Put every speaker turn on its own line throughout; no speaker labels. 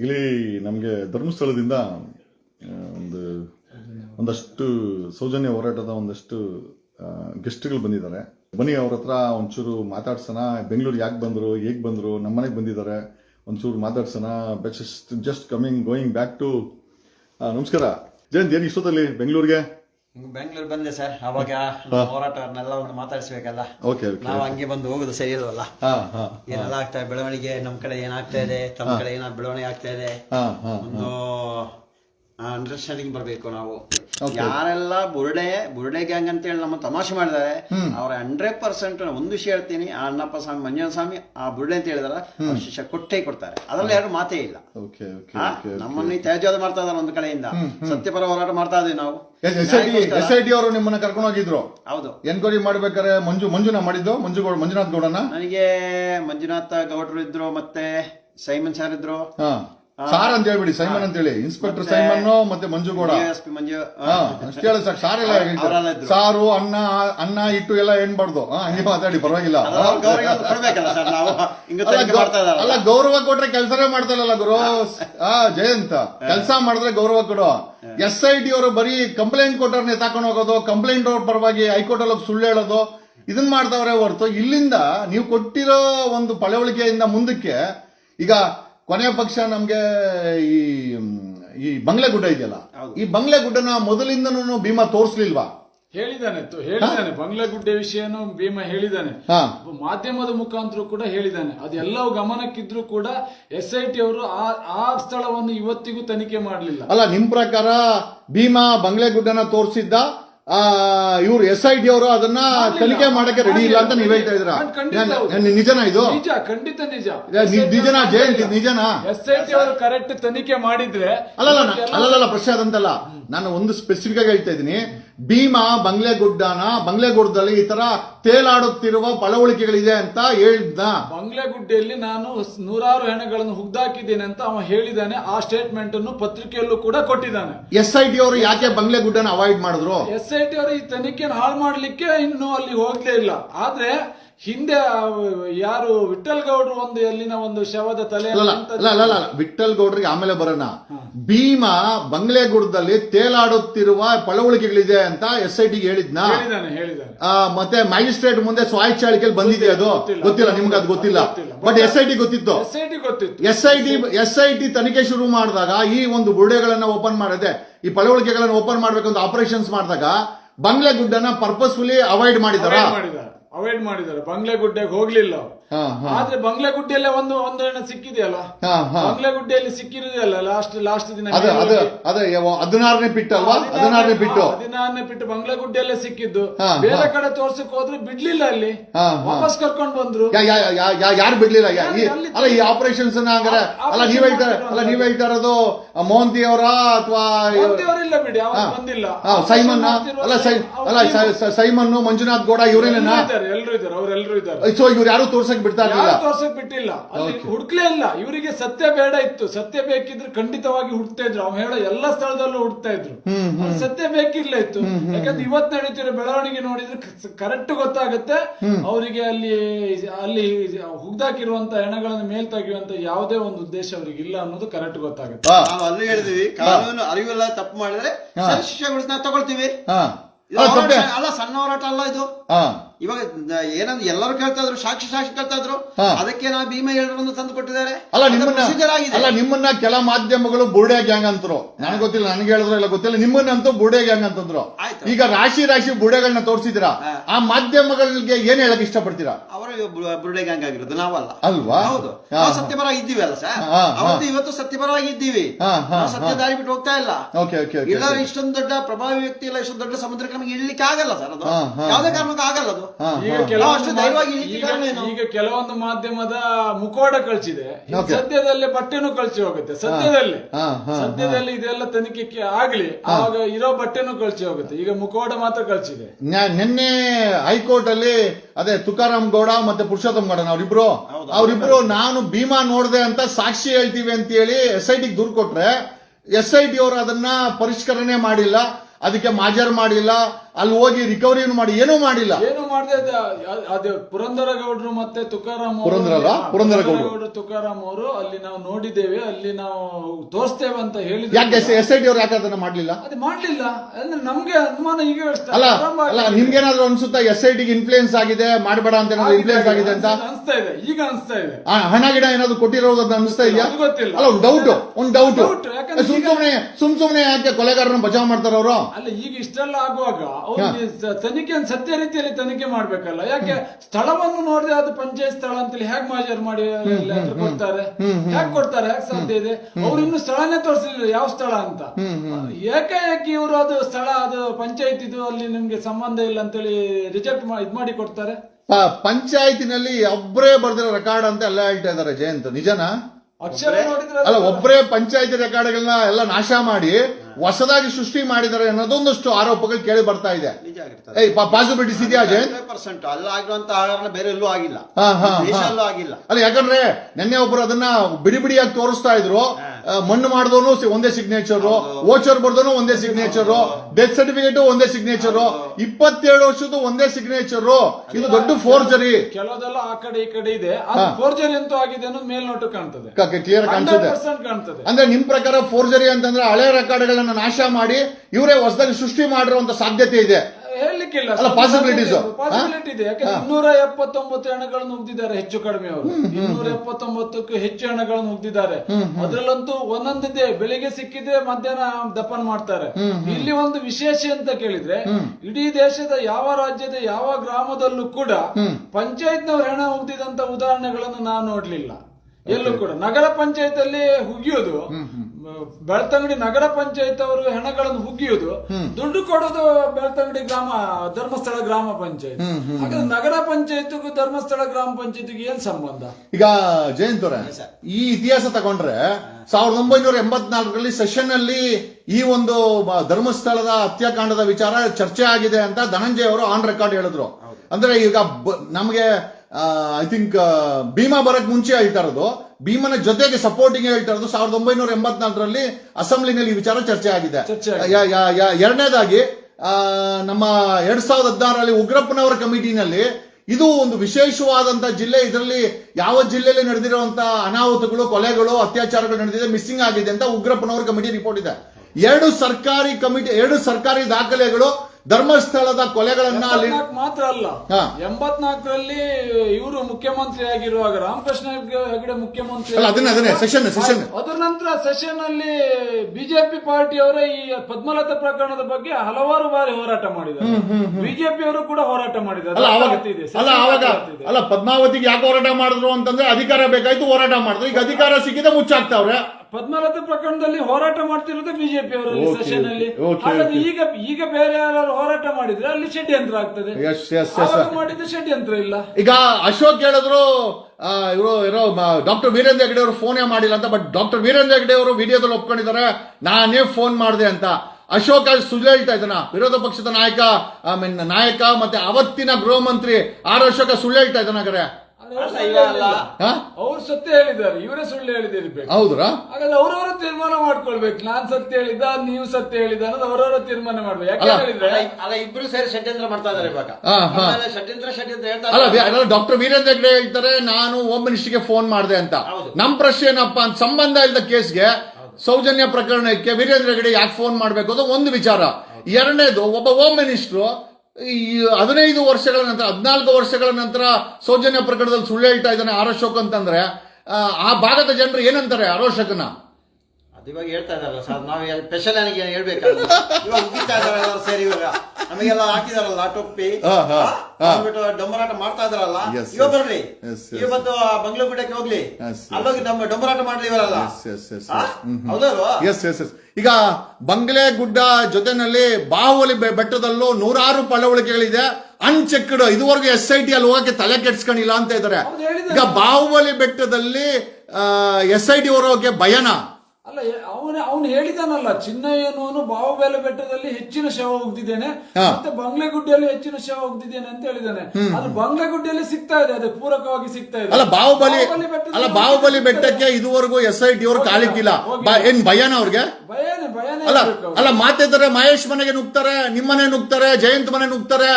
ಇಲ್ಲಿ ನಮಗೆ ಧರ್ಮಸ್ಥಳದಿಂದ ಒಂದು ಒಂದಷ್ಟು ಸೌಜನ್ಯ ಹೋರಾಟದ ಒಂದಷ್ಟು ಗೆಸ್ಟ್ಗಳು ಬಂದಿದ್ದಾರೆ. ಬನ್ನಿ ಅವ್ರ ಹತ್ರ ಒಂಚೂರು ಮಾತಾಡ್ಸೋಣ. ಬೆಂಗಳೂರು ಯಾಕೆ ಬಂದರು, ಹೇಗೆ ಬಂದರು ನಮ್ಮ ಮನೆಗೆ ಬಂದಿದ್ದಾರೆ. ಒಂಚೂರು ಮಾತಾಡ್ಸೋಣ. Best just coming going back to ನಮಸ್ಕಾರ. ಜಯಂತ್, ಏನು ಇಷ್ಟೊತ್ತಲ್ಲಿ ಬೆಂಗಳೂರಿಗೆ?
ಬೆಂಗಳೂರು ಬಂದೆ ಸರ್. ಅವಾಗ ಹೋರಾಟವನ್ನೆಲ್ಲ ಒಂದು ಮಾತಾಡಿಸ್ಬೇಕಲ್ಲ. ನಾವು ಹಂಗೆ ಬಂದು ಹೋಗುದು ಸರಿ ಇಲ್ವಲ್ಲ? ಏನೆಲ್ಲ ಆಗ್ತಾ ಇದೆ? ಬೆಳವಣಿಗೆ ನಮ್ ಕಡೆ ಏನಾಗ್ತಾ ಇದೆ? ತಮ್ಮ ಕಡೆ ಏನಾದ್ರು ಬೆಳವಣಿಗೆ ಆಗ್ತಾ ಇದೆ? ಒಂದು ಅಂಡರ್ಸ್ಟ್ಯಾಂಡಿಂಗ್ ಬರಬೇಕು ನಾವು ಯಾರೆಲ್ಲ ಬುರುಡೆ ಬುರುಡೆ ಗ್ಯಾಂಗ್ ಅಂತ ಹೇಳಿ ನಮ್ಮ ತಮಾಷೆ ಮಾಡಿದ್ದಾರೆ ಅವ್ರ ಹಂಡ್ರೆಡ್ ಪರ್ಸೆಂಟ್ ಒಂದು ವಿಷಯ ಹೇಳ್ತೀನಿ ಆ ಅಣ್ಣಪ್ಪ ಸ್ವಾಮಿ ಮಂಜುನಾಥ ಸ್ವಾಮಿ ಆ ಬುರುಡೆ ಅಂತ ಹೇಳಿದಾರ ಶಿಷ್ಯ ಕೊಟ್ಟೇ ಕೊಡ್ತಾರೆ ಅದ್ರಲ್ಲಿ ಯಾರು ಮಾತೇ ಇಲ್ಲ ನಮ್ಮನ್ನ ತ್ಯಾಜ್ಯವಾದ ಮಾಡ್ತಾ ಇದಾರೆ ಒಂದು ಕಡೆಯಿಂದ ಸತ್ಯಪರ ಹೋರಾಟ ಮಾಡ್ತಾ ಇದೀವಿ ನಾವು
ಎಸ್ ಐ ಟಿ ಅವರು ನಿಮ್ಮನ್ನ ಕರ್ಕೊಂಡು ಹೋಗಿದ್ರು
ಹೌದು
ಎನ್ಕ್ವೈರಿ ಮಾಡ್ಬೇಕಾದ್ರೆ ಮಂಜು ಮಂಜುನ ಮಾಡಿದ್ದು ಮಂಜು ಮಂಜುನಾಥ್ ಗೌಡನ
ನನಗೆ ಮಂಜುನಾಥ ಗೌಡ್ರು ಇದ್ರು ಮತ್ತೆ ಸೈಮನ್ ಸರ್ ಇದ್ರು
ಸಾರ್ ಅಂತ ಹೇಳ್ಬಿಡಿ ಸೈಮನ್ ಅಂತ ಹೇಳಿ ಇನ್ಸ್ಪೆಕ್ಟರ್ ಸೈಮನ್ ಮತ್ತೆ ಮಂಜುಗೌಡ ಹೇಳಿ ಸಾರ್ ಎಲ್ಲ. ಸಾರು ಅನ್ನ ಅನ್ನ ಇಟ್ಟು ಎಲ್ಲ ಏನ್ಬಾರ್ದು ಹಂಗೆ ಮಾತಾಡಿ ಪರವಾಗಿಲ್ಲ. ಅಲ್ಲ, ಗೌರವ ಕೊಟ್ರೆ ಕೆಲಸನೇ ಮಾಡ್ತಾರಲ್ಲ ಗುರು. ಆ ಜಯಂತ. ಕೆಲಸ ಮಾಡಿದ್ರೆ ಗೌರವ ಕೊಡು. ಎಸ್ ಐ ಟಿ ಅವರು ಬರೀ ಕಂಪ್ಲೇಂಟ್ ಕೊಟ್ಟವ್ರನ್ನ ತಕೊಂಡು ಹೋಗೋದು ಕಂಪ್ಲೇಂಟ್ ಅವ್ರ ಪರವಾಗಿ ಹೈಕೋರ್ಟ್ ಅಲ್ಲಿ ಸುಳ್ಳು ಹೇಳೋದು ಇದನ್ನ ಮಾಡ್ತಾವ್ರೆ ಹೊರತು. ಇಲ್ಲಿಂದ ನೀವು ಕೊಟ್ಟಿರೋ ಒಂದು ಪಳವಳಿಕೆಯಿಂದ ಮುಂದಕ್ಕೆ ಈಗ ಕೊನೆ ಪಕ್ಷ ನಮ್ಗೆ ಈ ಈ ಬಂಗ್ಲೆ ಗುಡ್ಡ ಇದೆಯಲ್ಲ ಈ ಬಂಗ್ಲೆ ಗುಡ್ಡನ ಮೊದಲಿಂದನೂ ಭೀಮಾ ತೋರಿಸ್ಲಿಲ್ವಾ?
ಹೇಳಿದಾನೆ ಹೇಳಿದಾನೆ ಬಂಗ್ಲೆ ಬಂಗ್ಲಾಗುಡ್ಡೆ ವಿಷಯನು ಭೀಮ ಹೇಳಿದಾನೆ
ಹಾ.
ಮಾಧ್ಯಮದ ಮುಖಾಂತರ ಕೂಡ ಹೇಳಿದಾನೆ ಅದೆಲ್ಲವೂ ಗಮನಕ್ಕಿದ್ರು ಕೂಡ ಎಸ್ ಐ ಟಿ ಅವರು ಆ ಆ ಸ್ಥಳವನ್ನು ಇವತ್ತಿಗೂ ತನಿಖೆ ಮಾಡಲಿಲ್ಲ.
ಅಲ್ಲ ನಿಮ್ ಪ್ರಕಾರ ಭೀಮಾ ಬಂಗ್ಲೆ ಗುಡ್ಡನ ತೋರಿಸಿದ್ದ ಇವ್ರು ಎಸ್ ಐ ಡಿ ಅವರು ಅದನ್ನ ತನಿಖೆ ಮಾಡಕ್ಕೆ ರೆಡಿ ಇಲ್ಲ ಅಂತ ನೀವ್ ಹೇಳ್ತಾ ಇದ್ರ. ನಿಜನಾ ಇದು?
ನಿಜ ಖಂಡಿತ ನಿಜ.
ನಿ- ನಿಜನಾ ಜಯಂತಿ ನಿಜನಾ?
ಎಸ್ ಐ ಟಿ ಅವರು ಕರೆಕ್ಟ್ ತನಿಖೆ ಮಾಡಿದ್ರೆ
ಅಲ್ಲಲ್ಲ ನಾ- ಅಲ್ಲಲ್ಲ ಪ್ರಶ್ನೆ ಅದಂತಲ್ಲ ನಾನು ಒಂದು ಸ್ಪೆಸಿಫಿಕ್ ಆಗಿ ಹೇಳ್ತಾ ಇದ್ದೀನಿ. ಭೀಮಾ ಬಂಗ್ಲೆಗುಡ್ಡನ ಬಂಗ್ಲೆಗುಡ್ಡದಲ್ಲಿ ಈ ತರ ತೇಲಾಡುತ್ತಿರುವ ಪಳವಳಿಕೆಗಳಿದೆ ಅಂತ ಹೇಳಿದ್ನ
ಬಂಗ್ಲೆಗುಡ್ಡೆಯಲ್ಲಿ ನಾನು ನೂರಾರು ಹೆಣಗಳನ್ನು ಹುಗ್ದಾಕಿದ್ದೇನೆ ಅಂತ ಅವ ಹೇಳಿದಾನೆ. ಆ ಸ್ಟೇಟ್ಮೆಂಟ್ ಅನ್ನು ಪತ್ರಿಕೆಯಲ್ಲೂ ಕೂಡ ಕೊಟ್ಟಿದ್ದಾನೆ.
ಎಸ್ ಐ ಟಿ ಅವರು ಯಾಕೆ ಬಂಗ್ಲೆಗುಡ್ಡನ ಅವಾಯ್ಡ್ ಮಾಡಿದ್ರು?
ಎಸ್ ಐ ಟಿ ಅವರು ಈ ತನಿಖೆಯನ್ನು ಹಾಳು ಮಾಡ್ಲಿಕ್ಕೆ ಇನ್ನು ಅಲ್ಲಿ ಹೋಗ್ಲೇ ಇಲ್ಲ. ಆದ್ರೆ ಹಿಂದೆ ಯಾರು ವಿಠಲ್ ಗೌಡ್ರು ಒಂದು ಎಲ್ಲಿನ ಒಂದು ಶವದ ತಲೆ
ವಿಠಲ್ ಗೌಡ್ರಿಗೆ ಆಮೇಲೆ ಬರೋಣ. ಭೀಮ ಬಂಗ್ಲೆಗುಡದಲ್ಲಿ ತೇಲಾಡುತ್ತಿರುವ ಪಳವಳಿಕೆಗಳಿದೆ ಅಂತ ಎಸ್ ಐ ಟಿ ಹೇಳಿದ್ನ? ಮತ್ತೆ ಮ್ಯಾಜಿಸ್ಟ್ರೇಟ್ ಮುಂದೆ ಸ್ವಾಯಿಚಾಳಿಕೆಯಲ್ಲಿ ಬಂದಿದೆ ಅದು ಗೊತ್ತಿಲ್ಲ. ನಿಮ್ಗೆ ಅದು ಗೊತ್ತಿಲ್ಲ. ಬಟ್ ಎಸ್ ಐ ಟಿ ಗೊತ್ತಿತ್ತು.
ಎಸ್ ಐ ಟಿ ಗೊತ್ತಿತ್ತು.
ಎಸ್ ಐ ಟಿ ತನಿಖೆ ಶುರು ಮಾಡಿದಾಗ ಈ ಒಂದು ಬುರುಡೆಗಳನ್ನ ಓಪನ್ ಮಾಡಿದೆ. ಈ ಪಳವಳಿಕೆಗಳನ್ನ ಓಪನ್ ಮಾಡ್ಬೇಕಂತ ಆಪರೇಷನ್ಸ್ ಮಾಡಿದಾಗ ಬಂಗ್ಲೆ ಗುಡ್ಡನ ಪರ್ಪಸ್ಫುಲಿ ಅವಾಯ್ಡ್ ಮಾಡಿದಾರ.
ಅವಾಯ್ಡ್ ಮಾಡಿದ್ದಾರೆ ಬಂಗ್ಲೆ ಗುಡ್ಡೆಗೆ ಹೋಗಲಿಲ್ಲ ಅವ್ರು.
ಹಾ ಹಾ.
ಆದ್ರೆ ಬಂಗ್ಲೆಗುಡ್ಡೆಯಲ್ಲೇ ಒಂದು ಒಂದು ಹೆಣ ಸಿಕ್ಕಿದೆಯಲ್ಲ ಬಂಗ್ಲೆಗುಡ್ಡೆಯಲ್ಲಿ ಸಿಕ್ಕಿರುದಲ್ಲ ಲಾಸ್ಟ್ ಲಾಸ್ಟ್ ದಿನ
ಹದಿನಾರನೇ ಪಿಟ್ ಅಲ್ವಾ? ಹದಿನಾರನೇ ಪಿಟ್ಟು
ಹದಿನಾರನೇ ಬಿಟ್ಟು ಬಂಗ್ಲೆಗುಡ್ಡೆಯಲ್ಲೇ ಸಿಕ್ಕಿದ್ದು. ಬೇರೆ ಕಡೆ ತೋರ್ಸಕ್ ಹೋದ್ರೆ ಬಿಡ್ಲಿಲ್ಲ ಅಲ್ಲಿ. ವಾಪಸ್ ಕರ್ಕೊಂಡು ಬಂದ್ರು.
ಯಾರು ಬಿಡ್ಲಿಲ್ಲ?
ಅಲ್ಲ
ಈ ಆಪರೇಷನ್ಸ್ ಅಲ್ಲ ನೀವ್ ಹೇಳ್ತಾರೆ ಅಲ್ಲ ನೀವ್ ಹೇಳ್ತಾ ಇರೋದು ಮೋಹಂತಿ ಅವರ ಅಥವಾ
ಇಲ್ಲ ಬಿಡಿ ಬಂದಿಲ್ಲ.
ಸೈಮನ್ ಅಲ್ಲ ಅಲ್ಲ ಸೈಮನ್ ಮಂಜುನಾಥ್ ಗೌಡ ಇವರೇನ
ಎಲ್ಲರೂ ಇದ್ದಾರೆ ಅವರೆಲ್ಲರೂ ಇದ್ದಾರೆ.
ಸೊ ಇವ್ರು ಯಾರು ತೋರ್ಸಕ್ ಬಿಡ್ತಾ ಇರ್ಲಿಲ್ಲ.
ಯಾರು ತೋರ್ಸಕ್ ಬಿಟ್ಟಿಲ್ಲ. ಅಲ್ಲಿ ಹುಡ್ಕ್ಲೇ ಇಲ್ಲ. ಇವರಿಗೆ ಸತ್ಯ ಬೇಡ ಇತ್ತು. ಸತ್ಯ ಬೇಕಿದ್ರೆ ಖಂಡಿತವಾಗಿ ಹುಡ್ತಾ ಇದ್ರು. ಅವ್ನು ಹೇಳೋ ಎಲ್ಲ ಸ್ಥಳದಲ್ಲೂ ಹುಡ್ತಾ ಇದ್ರು. ಸತ್ಯ ಬೇಕಿಲ್ಲ ಇತ್ತು. ಯಾಕಂದ್ರೆ ಇವತ್ ನಡೀತಿರೋ ಬೆಳವಣಿಗೆ ನೋಡಿದ್ರೆ ಕರೆಕ್ಟ್ ಗೊತ್ತಾಗುತ್ತೆ. ಅವರಿಗೆ ಅಲ್ಲಿ ಅಲ್ಲಿ ಹುಗ್ದಾಕಿರುವಂತ ಹೆಣಗಳನ್ನು ಮೇಲ್ ತೆಗೆಯುವಂತ ಯಾವುದೇ ಒಂದು ಉದ್ದೇಶ ಅವರಿಗೆ ಇಲ್ಲ ಅನ್ನೋದು ಕರೆಕ್ಟ್ ಗೊತ್ತಾಗುತ್ತೆ.
ನಾವು ಅಲ್ಲಿ ಹೇಳಿದೀವಿ ಕಾನೂನು ಅರಿವಿಲ್ಲ ತಪ್ಪು ಮಾಡಿದ್ರೆ ಶಿಕ್ಷೆಗಳನ್ನ ತಗೊಳ್ತೀವಿ.
ಹಾ. ಅಲ್ಲ,
ಸಣ್ಣ ಹೋರಾಟ ಅಲ್ಲ ಇದು.
ಹಾ.
ಇವಾಗ ಏನಂದ್ರೆ ಎಲ್ಲರೂ ಕೇಳ್ತಾ ಇದ್ರು ಸಾಕ್ಷಿ ಸಾಕ್ಷಿ ಕೇಳ್ತಾ ಇದ್ರು ಅದಕ್ಕೆ ನಾವು ಭೀಮ ಏಳರನ್ನು ತಂದು ಕೊಟ್ಟಿದ್ದಾರೆ.
ಅಲ್ಲ ನಿಮ್ಮನ್ನ ಅಲ್ಲ ನಿಮ್ಮನ್ನ ಕೆಲ ಮಾಧ್ಯಮಗಳು ಬುರ್ಡೆ ಗ್ಯಾಂಗ್ ಅಂತರು. ನನಗೆ ಗೊತ್ತಿಲ್ಲ ನನಗೆ ಹೇಳಿದ್ರು ಇಲ್ಲ ಗೊತ್ತಿಲ್ಲ ನಿಮ್ಮನ್ನಂತೂ ಬುರ್ಡೆ ಗ್ಯಾಂಗ್ ಅಂತಂದ್ರು. ಈಗ ರಾಶಿ ರಾಶಿ ಬುರ್ಡೆಗಳನ್ನ ತೋರಿಸಿದಿರಾ ಆ ಮಾಧ್ಯಮಗಳಿಗೆ ಏನ್ ಹೇಳಕ್ ಇಷ್ಟಪಡ್ತೀರಾ?
ಅವರು ಬುರುಡೆ ಗ್ಯಾಂಗ್ ಆಗಿರೋದು ನಾವಲ್ಲ.
ಅಲ್ವಾ?
ಹೌದು.
ಸತ್ಯಪರ
ನಾವು ಇದ್ದೀವಿ ಅಲ್ಲ ಸರ್. ಅವತ್ತು ಇವತ್ತು ಸತ್ಯಪರವಾಗಿ ಇದ್ದೀವಿ. ಸತ್ಯ ದಾರಿ ಬಿಟ್ಟು ಹೋಗ್ತಾ ಇಲ್ಲ.
ಓಕೆ ಓಕೆ
ಇಲ್ಲ ಇಷ್ಟೊಂದು ದೊಡ್ಡ ಪ್ರಭಾವಿ ವ್ಯಕ್ತಿ ಇಲ್ಲ ಇಷ್ಟೊಂದು ದೊಡ್ಡ ಸಮುದ್ರಕ್ಕೆ ನಮಗೆ ಇಳ್ಲಿಕ್ಕೆ ಆಗಲ್ಲ ಸರ್ ಅದು. ಯಾವುದೇ ಕಾರಣಕ್ಕೂ ಆಗಲ್ಲ ಅದು.
ಈಗ
ಹಾ.
ಕೆಲವೊಂದು
ಅಷ್ಟು ಧೈರ್ಯವಾಗಿ
ಮಾ-
ಇಳಿಕೆ
ಈಗ-
ಕಾರಣ ಏನು?
ಈಗ ಕೆಲವೊಂದು ಮಾಧ್ಯಮದ ಮುಖವಾಡ ಕಳ್ಸಿದೆ. ಸದ್ಯದಲ್ಲಿ
Okay.
ಸದ್ಯದಲ್ಲೇ ಬಟ್ಟೆನೂ ಕಳ್ಸಿ ಹೋಗುತ್ತೆ. ಸದ್ಯದಲ್ಲಿ.
ಹಾ, ಹಾ,
ಸದ್ಯದಲ್ಲಿ ಇದೆಲ್ಲ ತನಿಖೆ ಆಗ್ಲಿ ಆವಾಗ ಇರೋ ಬಟ್ಟೆನೂ ಕಳ್ಸಿ ಹೋಗುತ್ತೆ. ಈಗ ಮುಖವಾಡ ಮಾತ್ರ ಕಳ್ಸಿದೆ.
ನ್ಯಾ- ನಿನ್ನೆ ಹೈಕೋರ್ಟ್ ಅಲ್ಲಿ ಅದೇ ತುಕಾರಾಮ್ ಗೌಡ ಮತ್ತೆ ಪುರುಷೋತ್ತಮ್ ಗೌಡ ಅವರಿಬ್ರು. ಅವರಿಬ್ರು ನಾನು ಭೀಮಾ ನೋಡ್ದೆ ಅಂತ ಸಾಕ್ಷಿ ಹೇಳ್ತೀವಿ ಅಂತ ಹೇಳಿ ಎಸ್ ಐ ಟಿಗೆ ದೂರು ಕೊಟ್ರೆ ಎಸ್ ಐ ಟಿ ಅವರು ಅದನ್ನ ಪರಿಷ್ಕರಣೆ ಮಾಡಿಲ್ಲ ಅದಕ್ಕೆ ಮಾಜರ್ ಮಾಡಿಲ್ಲ ಅಲ್ಲಿ ಹೋಗಿ ರಿಕವರಿಯನ್ನು ಮಾಡಿ ಏನೂ ಮಾಡಿಲ್ಲ.
ಏನು ಮಾಡಿದೆ ಅದೇ ಪುರಂದರ ಗೌಡ್ರು ಮತ್ತೆ ತುಕಾರಾಮ್ ಅವರು-
ಪುರಂದರ ಗೌಡ್ರು.
ಗೌಡ್ರು ತುಕಾರಾಮ್ ಅವರು ಅಲ್ಲಿ ನಾವು ನೋಡಿದ್ದೇವೆ ಅಲ್ಲಿ ನಾವು ತೋರಿಸ್ತೇವೆ ಅಂತ
ಯಾಕೆ ಎಸ್ ಐ ಟಿ ಅವ್ರು ಯಾಕೆ ಅದನ್ನ ಮಾಡ್ಲಿಲ್ಲ?
ಅದು ಮಾಡ್ಲಿಲ್ಲ. ಅಂದ್ರೆ ನಮ್ಗೆ ಅನುಮಾನ ಈಗ ಹೇಳ್ತಾರೆ
ಅಲ್ಲ
ನಿಮ್ಗೆ
ಅಲ್ಲ
ಆಗಿದೆ.
ನಿಮ್ಗೇನಾದ್ರೂ ಅನ್ಸುತ್ತಾ ಎಸ್ ಐ ಟಿಗೆ ಇನ್ಫ್ಲೂಯೆನ್ಸ್ ಆಗಿದೆ ಮಾಡಬೇಡ ಅಂತ ಏನಾದ್ರು ಇನ್ಫ್ಲೂಯೆನ್ಸ್ ಆಗಿದೆ ಅಂತ?
ಅನ್ಸ್ತಾ ಇದೆ ಈಗ ಅನ್ಸ್ತಾ ಇದೆ.
ಆ, ಹಣ ಗಿಡ ಏನಾದ್ರು ಕೊಟ್ಟಿರೋದು ಅಂತ ಅನಿಸ್ತಾ ಇದೆಯಾ
ಅದು ಗೊತ್ತಿಲ್ಲ.
ಅಲ್ಲ ಒಂದು ಡೌಟ್ ಒಂದು ಡೌಟ್
Doubt, ಯಾಕಂದ್ರೆ
ಸುಮ್
ಈಗ-
ಸುಮ್ನೆ ಸುಮ್ ಸುಮ್ನೆ ಯಾಕೆ ಕೊಲೆಗಾರರನ್ನ ಬಚಾವ್ ಮಾಡ್ತಾರ ಅವರು?
ಅಲ್ಲ ಈಗ ಇಷ್ಟೆಲ್ಲ ಆಗುವಾಗ ಅವ್ರಿಗೆ ತನಿಖೆ ಸತ್ಯ ರೀತಿಯಲ್ಲಿ ತನಿಖೆ ಮಾಡ್ಬೇಕಲ್ಲ. ಯಾಕೆ? ಸ್ಥಳವನ್ನು ನೋಡಿದ್ರೆ ಅದು ಪಂಚಾಯತ್ ಸ್ಥಳ ಅಂತೇಳಿ ಹೇಗ್ ಮಾಜರ್ ಮಾಡಿ ಕೊಡ್ತಾರೆ? ಹೇಗ್ ಕೊಡ್ತಾರೆ? ಹೇಗ್ ಸಾಧ್ಯ ಇದೆ? ಅವ್ರು ಇನ್ನು ಸ್ಥಳನೇ ತೋರಿಸಲಿಲ್ಲ ಯಾವ ಸ್ಥಳ ಅಂತ. ಏಕಾಏಕಿ ಇವರು ಅದು ಸ್ಥಳ ಅದು ಪಂಚಾಯತ್ ಇದು ಅಲ್ಲಿ ನಿಮ್ಗೆ ಸಂಬಂಧ ಇಲ್ಲ ಅಂತೇಳಿ ರಿಜೆಕ್ಟ್ ಇದ್ ಮಾಡಿ ಕೊಡ್ತಾರೆ?
ಪಂಚಾಯತಿನಲ್ಲಿ ಒಬ್ಬರೇ ಬರ್ದಿರೋ ರೆಕಾರ್ಡ್ ಅಂತ ಎಲ್ಲ ಹೇಳ್ತಾ ಇದಾರೆ ಜಯಂತ್. ನಿಜನಾ? ಅಲ್ಲ ಒಬ್ಬರೇ ಪಂಚಾಯತಿ ರೆಕಾರ್ಡ್ಗಳನ್ನ ಎಲ್ಲ ನಾಶ ಮಾಡಿ ಹೊಸದಾಗಿ ಸೃಷ್ಟಿ ಮಾಡಿದರೆ ಅನ್ನೋದೊಂದಷ್ಟು ಆರೋಪಗಳು ಕೇಳಿ ಬರ್ತಾ ಇದೆ. ಪಾಸಿಬಿಲಿಟಿ ಪಾಸಿಬಿಲಿಟೀಸ್ ಇದೆಯಾ ಜಯಂತ್?
ಪರ್ಸೆಂಟ್. ಅಲ್ಲ ಆಗಿರುವಂತ ಹಗರಣ ಬೇರೆ ಎಲ್ಲೂ ಆಗಿಲ್ಲ. ಆಗಿಲ್ಲ.
ಅಲ್ಲ ಯಾಕಂದ್ರೆ ನಿನ್ನೆ ಒಬ್ರು ಅದನ್ನ ಬಿಡಿ ಬಿಡಿಯಾಗಿ ತೋರಿಸ್ತಾ ಇದ್ರು. ಮಣ್ಣು ಮಾಡಿದವನು ಒಂದೇ ಸಿಗ್ನೇಚರ್ ಓಚರ್ ಬರ್ದವನು ಒಂದೇ ಸಿಗ್ನೇಚರ್ ಡೆತ್ ಸರ್ಟಿಫಿಕೇಟ್ ಒಂದೇ ಸಿಗ್ನೇಚರ್ ಇಪ್ಪತ್ತೇಳು ವರ್ಷದ ಒಂದೇ ಸಿಗ್ನೇಚರ್ ಇದು ದೊಡ್ಡ ಫೋರ್ಜರಿ
ಕೆಲವುದೆಲ್ಲ ಆ ಕಡೆ ಈ ಕಡೆ ಇದೆ. ಫೋರ್ಜರಿ ಅಂತೂ ಆಗಿದೆ ಅನ್ನೋದು ಮೇಲ್ನೋಟ ಕಾಣ್ತದೆ.
ಕ್ಲಿಯರ್
ಕಾಣ್ತದೆ.
ಅಂದ್ರೆ ನಿಮ್ ಪ್ರಕಾರ ಫೋರ್ಜರಿ ಅಂತಂದ್ರೆ ಹಳೆ ರೆಕಾರ್ಡ್ಗಳನ್ನ ನಾಶ ಮಾಡಿ ಇವರೇ ಹೊಸದಾಗಿ ಸೃಷ್ಟಿ ಮಾಡಿರುವಂತ ಸಾಧ್ಯತೆ ಇದೆ. ಅಲ್ಲ, possibilities.
ಪಾಸಿಬಿಲಿಟಿ ಇದೆ ಯಾಕಂದ್ರೆ ಇನ್ನೂರ ಎಪ್ಪತ್ತೊಂಬತ್ತು ಹೆಣಗಳನ್ನು ಉಗ್ದಿದ್ದಾರೆ ಹೆಚ್ಚು ಕಡಿಮೆ ಅವರು. ಇನ್ನೂರ ಎಪ್ಪತ್ತೊಂಬತ್ತಕ್ಕೂ ಹೆಚ್ಚು ಹೆಣಗಳನ್ನು ಉಗ್ದಿದ್ದಾರೆ ಅದರಲ್ಲಂತೂ ಒಂದೊಂದಿದೆ ಬೆಳಿಗ್ಗೆ ಸಿಕ್ಕಿದ್ರೆ ಮಧ್ಯಾಹ್ನ ದಫನ್ ಮಾಡ್ತಾರೆ. ಇಲ್ಲಿ ಒಂದು ವಿಶೇಷ ಅಂತ ಕೇಳಿದ್ರೆ ಇಡೀ ದೇಶದ ಯಾವ ರಾಜ್ಯದ ಯಾವ ಗ್ರಾಮದಲ್ಲೂ ಕೂಡ ಪಂಚಾಯತ್ನವ್ರ ಹೆಣ ಉಗ್ದಿದಂತ ಉದಾಹರಣೆಗಳನ್ನು ನಾನು ನೋಡ್ಲಿಲ್ಲ. ಎಲ್ಲೂ ಕೂಡ. ನಗರ ಪಂಚಾಯತ್ ಅಲ್ಲಿ ಹುಗಿಯೋದು ಬೆಳ್ತಂಗಡಿ ನಗರ ಪಂಚಾಯತ್ ಅವರು ಹೆಣಗಳನ್ನು ಹುಗಿಯೋದು. ದುಡ್ಡು ಕೊಡೋದು ಬೆಳ್ತಂಗಡಿ ಗ್ರಾಮ ಧರ್ಮಸ್ಥಳ ಗ್ರಾಮ ಪಂಚಾಯತ್. ಹಾಗಾದ್ರೆ ನಗರ ಪಂಚಾಯತ್ಗೂ ಧರ್ಮಸ್ಥಳ ಗ್ರಾಮ ಪಂಚಾಯತ್ಗೂ ಏನ್ ಸಂಬಂಧ?
ಈಗ ಜಯಂತ್ ಅವರೇ ಈ ಇತಿಹಾಸ ತಗೊಂಡ್ರೆ ಸಾವಿರದ ಒಂಬೈನೂರ ಎಂಬತ್ನಾಲ್ಕರಲ್ಲಿ ಸೆಷನ್ ಅಲ್ಲಿ ಈ ಒಂದು ಧರ್ಮಸ್ಥಳದ ಹತ್ಯಾಕಾಂಡದ ವಿಚಾರ ಚರ್ಚೆ ಆಗಿದೆ ಅಂತ ಧನಂಜಯ ಅವರು ಆನ್ ರೆಕಾರ್ಡ್ ಹೇಳಿದ್ರು. ಅಂದ್ರೆ ಈಗ ನಮಗೆ ಐ ಥಿಂಕ್ ಭೀಮಾ ಬರಕ್ ಮುಂಚೆ ಹೇಳ್ತಾ ಇರೋದು. ಭೀಮನ ಜೊತೆಗೆ ಸಪೋರ್ಟಿಂಗ್ ಹೇಳ್ತಾ ಇರೋದು ಸಾವಿರದ ಒಂಬೈನೂರ ಎಂಬತ್ನಾಲ್ಕರಲ್ಲಿ ಅಸೆಂಬ್ಲಿನಲ್ಲಿ ಈ ವಿಚಾರ ಚರ್ಚೆ ಆಗಿದೆ. ಎರಡನೇದಾಗಿ ನಮ್ಮ ಎರಡ್ ಸಾವಿರದ ಹದಿನಾರರಲ್ಲಿ ಉಗ್ರಪ್ಪನವರ ಕಮಿಟಿನಲ್ಲಿ ಇದು ಒಂದು ವಿಶೇಷವಾದಂತ ಜಿಲ್ಲೆ ಇದರಲ್ಲಿ ಯಾವ ಜಿಲ್ಲೆಯಲ್ಲಿ ನಡೆದಿರುವಂತ ಅನಾಹುತಗಳು ಕೊಲೆಗಳು ಅತ್ಯಾಚಾರಗಳು ನಡೆದಿದೆ ಮಿಸ್ಸಿಂಗ್ ಆಗಿದೆ ಅಂತ ಉಗ್ರಪ್ಪನವರ ಕಮಿಟಿ ರಿಪೋರ್ಟ್ ಇದೆ. ಎರಡು ಸರ್ಕಾರಿ ಕಮಿಟಿ ಎರಡು ಸರ್ಕಾರಿ ದಾಖಲೆಗಳು ಧರ್ಮಸ್ಥಳದ ಕೊಲೆಗಳನ್ನ ಅಲ್ಲಿ
ಮಾತ್ರ ಅಲ್ಲ. ಎಂಬತ್ನಾಲ್ಕರಲ್ಲಿ ಇವರು ಮುಖ್ಯಮಂತ್ರಿ ಆಗಿರುವಾಗ ರಾಮಕೃಷ್ಣ ಹೆಗಡೆ ಮುಖ್ಯಮಂತ್ರಿ
ಅದನ್ನೇ, session.
ಅದರ ನಂತರ ಸೆಷನ್ ಅಲ್ಲಿ ಬಿಜೆಪಿ ಪಾರ್ಟಿಯವರೇ ಈ ಪದ್ಮಲತಾ ಪ್ರಕರಣದ ಬಗ್ಗೆ ಹಲವಾರು ಬಾರಿ ಹೋರಾಟ ಮಾಡಿದ್ದಾರೆ. ಬಿಜೆಪಿ ಅವರು ಕೂಡ ಹೋರಾಟ ಮಾಡಿದ್ದಾರೆ.
ಅಲ್ಲ ಅವಾಗ ಅಲ್ಲ ಪದ್ಮಾವತಿಗೆ ಯಾಕೆ ಹೋರಾಟ ಮಾಡಿದ್ರು ಅಂತಂದ್ರೆ ಅಧಿಕಾರ ಬೇಕಾಯ್ತು ಹೋರಾಟ ಮಾಡಿದ್ರು. ಈಗ ಅಧಿಕಾರ ಸಿಕ್ಕಿದ್ರೆ ಮುಚ್ಚಾಕ್ತಾವ್ರೆ.
ಪದ್ಮಲತಾ ಪ್ರಕರಣದಲ್ಲಿ ಹೋರಾಟ ಮಾಡ್ತಿರೋದು ಬಿಜೆಪಿ ಅವರಲ್ಲಿ
Okay,
ಸೆಷನ್ ಅಲ್ಲಿ
okay,
ಹಾಗಾದ್ರೆ ಈಗ ಈಗ ಬೇರೆ ಯಾರು ಹೋರಾಟ ಮಾಡಿದ್ರೆ ಅಲ್ಲಿ ಷಡ್ಯಂತ್ರ ಆಗ್ತದೆ.
ಮಾಡಿದ್ರೆ
ಆವಾಗ ಷಡ್ಯಂತ್ರ ಇಲ್ಲ.
ಈಗ ಅಶೋಕ್ ಹೇಳಿದ್ರು ಇವರು ಇರೋ ಡಾಕ್ಟರ್ ವೀರೇಂದ್ರ ಹೆಗ್ಡೆ ಅವರು ಫೋನೇ ಮಾಡಿಲ್ಲ ಅಂತ ಬಟ್ ಡಾಕ್ಟರ್ ವೀರೇಂದ್ರ ಹೆಗ್ಡೆ ಅವರು ವಿಡಿಯೋದಲ್ಲಿ ಒಪ್ಕೊಂಡಿದ್ದಾರೆ ನಾನೇ ಫೋನ್ ಮಾಡಿದೆ ಅಂತ. ಅಶೋಕ್ ಅಲ್ಲಿ ಸುಳ್ಳು ಹೇಳ್ತಾ ಇದ್ದಾನ. ವಿರೋಧ ಪಕ್ಷದ ನಾಯಕ ಐ ಮೀನ್ ನಾಯಕ ಮತ್ತೆ ಅವತ್ತಿನ ಗೃಹ ಮಂತ್ರಿ ಆರ್ ಅಶೋಕ ಸುಳ್ಳು ಹೇಳ್ತಾ ಇದ್ದಾನೆ
ಅವ್ರು ಅವ್ರು ಸತ್ಯ ಹೇಳಿದ್ದಾರೆ ಇವರೇ ಸುಳ್ಳು ಹೇಳಿದಿರ್ಬೇಕು
ಹೌದ್ರಾ?
ಹಾಗಾದ್ರೆ ಅವರವರ ತೀರ್ಮಾನ ಮಾಡ್ಕೊಳ್ಬೇಕು. ನಾನ್ ಸತ್ಯ ಹೇಳಿದ ನೀವು ಸತ್ಯ ಹೇಳಿದ ಅನ್ನೋದು ಅವರವರ ತೀರ್ಮಾನ ಮಾಡ್ಬೇಕು. ಯಾಕೆ
ಅಲ್ಲ,
ಹೇಳಿದ್ರೆ?
ಅಲ್ಲ, ಅಲ್ಲ ಇಬ್ರು ಸೇರಿ ಷಡ್ಯಂತ್ರ ಮಾಡ್ತಾ ಇದಾರೆ ಇವಾಗ.
ಹಾ, ಹಾ.
ಆಮೇಲೆ ಷಡ್ಯಂತ್ರ ಷಡ್ಯಂತ್ರ ಹೇಳ್ತಾ
ಅಲ್ಲ
ಇದ್ದಾರೆ.
ಡಾಕ್ಟರ್ ವೀರೇಂದ್ರ ಹೆಗ್ಡೆ ಹೇಳ್ತಾರೆ ನಾನು ಹೋಮ್ ಮಿನಿಸ್ಟರ್ಗೆ ಫೋನ್ ಮಾಡಿದೆ ಅಂತ.
ಹೌದು.
ನಮ್ ಪ್ರಶ್ನೆ ಏನಪ್ಪಾ ಅಂತ ಸಂಬಂಧ ಇಲ್ಲದ ಕೇಸ್ಗೆ ಸೌಜನ್ಯ ಪ್ರಕರಣಕ್ಕೆ ವೀರೇಂದ್ರ ಹೆಗ್ಡೆ ಯಾಕೆ ಫೋನ್ ಮಾಡ್ಬೇಕು ಅದು ಒಂದು ವಿಚಾರ. ಎರಡನೇದು ಒಬ್ಬ ಹೋಮ್ ಮಿನಿಸ್ಟ್ರು ಈ ಹದಿನೈದು ವರ್ಷಗಳ ನಂತರ ಹದಿನಾಲ್ಕು ವರ್ಷಗಳ ನಂತರ ಸೌಜನ್ಯ ಪ್ರಕರಣದಲ್ಲಿ ಸುಳ್ಳು ಹೇಳ್ತಾ ಇದ್ದಾನೆ ಆರ್ ಅಶೋಕ್ ಅಂತಂದ್ರೆ ಆ, ಭಾಗದ ಜನರು ಏನಂತಾರೆ
ಆರೋಶಕನ ಇವಾಗ ಹೇಳ್ತಾ ಇದಾರಲ್ಲ ಸರ್ ನಾವು ಸ್ಪೆಷಲ್ ನನಗೆ ಹೇಳ್ಬೇಕಲ್ಲ ಇವಾಗ ಉಗಿತಾ ಇದಾರೆ ಎಲ್ಲರೂ ಸೇರಿ ಇವಾಗ ನಮಗೆಲ್ಲ ಹಾಕಿದಾರಲ್ಲ ಟೊಪ್ಪಿ
ಹಾ, ಹಾ, ಹಾ.
ಅಂದ್ಬಿಟ್ಟು ಡಂಬರಾಟ ಮಾಡ್ತಾ ಇದಾರಲ್ಲ
Yes,
ಇವಾಗ
yes.
ಬರ್ಲಿ
Yes, yes.
ಇವತ್ತು ಬಂಗ್ಲೂ ಗುಡ್ಡಕ್ಕೆ ಹೋಗ್ಲಿ
Yes, yes.
ಅಲ್ಲೋಗಿ ನಮ್ಮ ಡೊಂಬರಾಟ ಮಾಡ್ಲಿ ಇವರಲ್ಲ
Yes, yes, yes, yes. ಹ್ಮ್, ಹ್ಮ್.
ಹೌದಲ್ವಾ
ಎಸ್ ಎಸ್ ಎಸ್ ಈಗ ಬಂಗ್ಲೆ ಗುಡ್ಡ ಜೊತೆನಲ್ಲಿ ಬಾಹುಬಲಿ ಬೆ- ಬೆಟ್ಟದಲ್ಲೂ ನೂರಾರು ಪಳವಳಿಕೆಗಳಿದೆ ಅನ್ಚೆಕ್ಡ್ ಇದುವರೆಗೂ ಎಸ್ ಐ ಟಿ ಅಲ್ಲಿ ಹೋಗಕ್ಕೆ ತಲೆ ಕೆಡ್ಸ್ಕೊಂಡಿಲ್ಲ ಅಂತ ಇದ್ದಾರೆ
ಹೌದು, ಹೇಳಿದ್ದಾರೆ.
ಈಗ ಬಾಹುಬಲಿ ಬೆಟ್ಟದಲ್ಲಿ ಎಸ್ ಐ ಟಿ ಹೋಗೋಕೆ ಭಯನ
ಅಲ್ಲ ಅವನ ಅವನು ಹೇಳಿದಾನಲ್ಲ ಚಿನ್ನಯ್ಯನವನು ಬಾಹುಬೆಲೆ ಬೆಟ್ಟದಲ್ಲಿ ಹೆಚ್ಚಿನ ಶವ
ಹೋಗ್ತಿದ್ದೇನೆ.
ಮತ್ತೆ ಬಂಗ್ಲೆಗುಡ್ಡೆಯಲ್ಲಿ ಹೆಚ್ಚಿನ ಶವ ಹೋಗ್ತಿದ್ದೇನೆ ಅಂತ ಹೇಳಿದಾನೆ. ಅದು ಬಂಗ್ಲೆಗುಡ್ಡೆಯಲ್ಲಿ ಸಿಗ್ತಾ ಇದೆ ಅದೇ ಪೂರಕವಾಗಿ ಸಿಗ್ತಾ ಇದೆ.
ಅಲ್ಲ ಬಾಹುಬಲಿ ಅಲ್ಲ ಬಾಹುಬಲಿ ಬೆಟ್ಟಕ್ಕೆ ಇದುವರೆಗೂ ಎಸ್ ಐ ಟಿ ಅವರು ಕಾಲಿಕ್ಕಿಲ್ಲ ಏನ್ ಭಯನ ಅವ್ರಿಗೆ?
ಭಯನೇ
ಅಲ್ಲ ಅಲ್ಲ ಮಾತಿದ್ರೆ ಮಹೇಶ್ ಮನೆಗೆ ನುಗ್ತಾರೆ ನಿಮ್ಮನೆ ನುಗ್ತಾರೆ ಜಯಂತ್ ಮನೆ ನುಗ್ತಾರೆ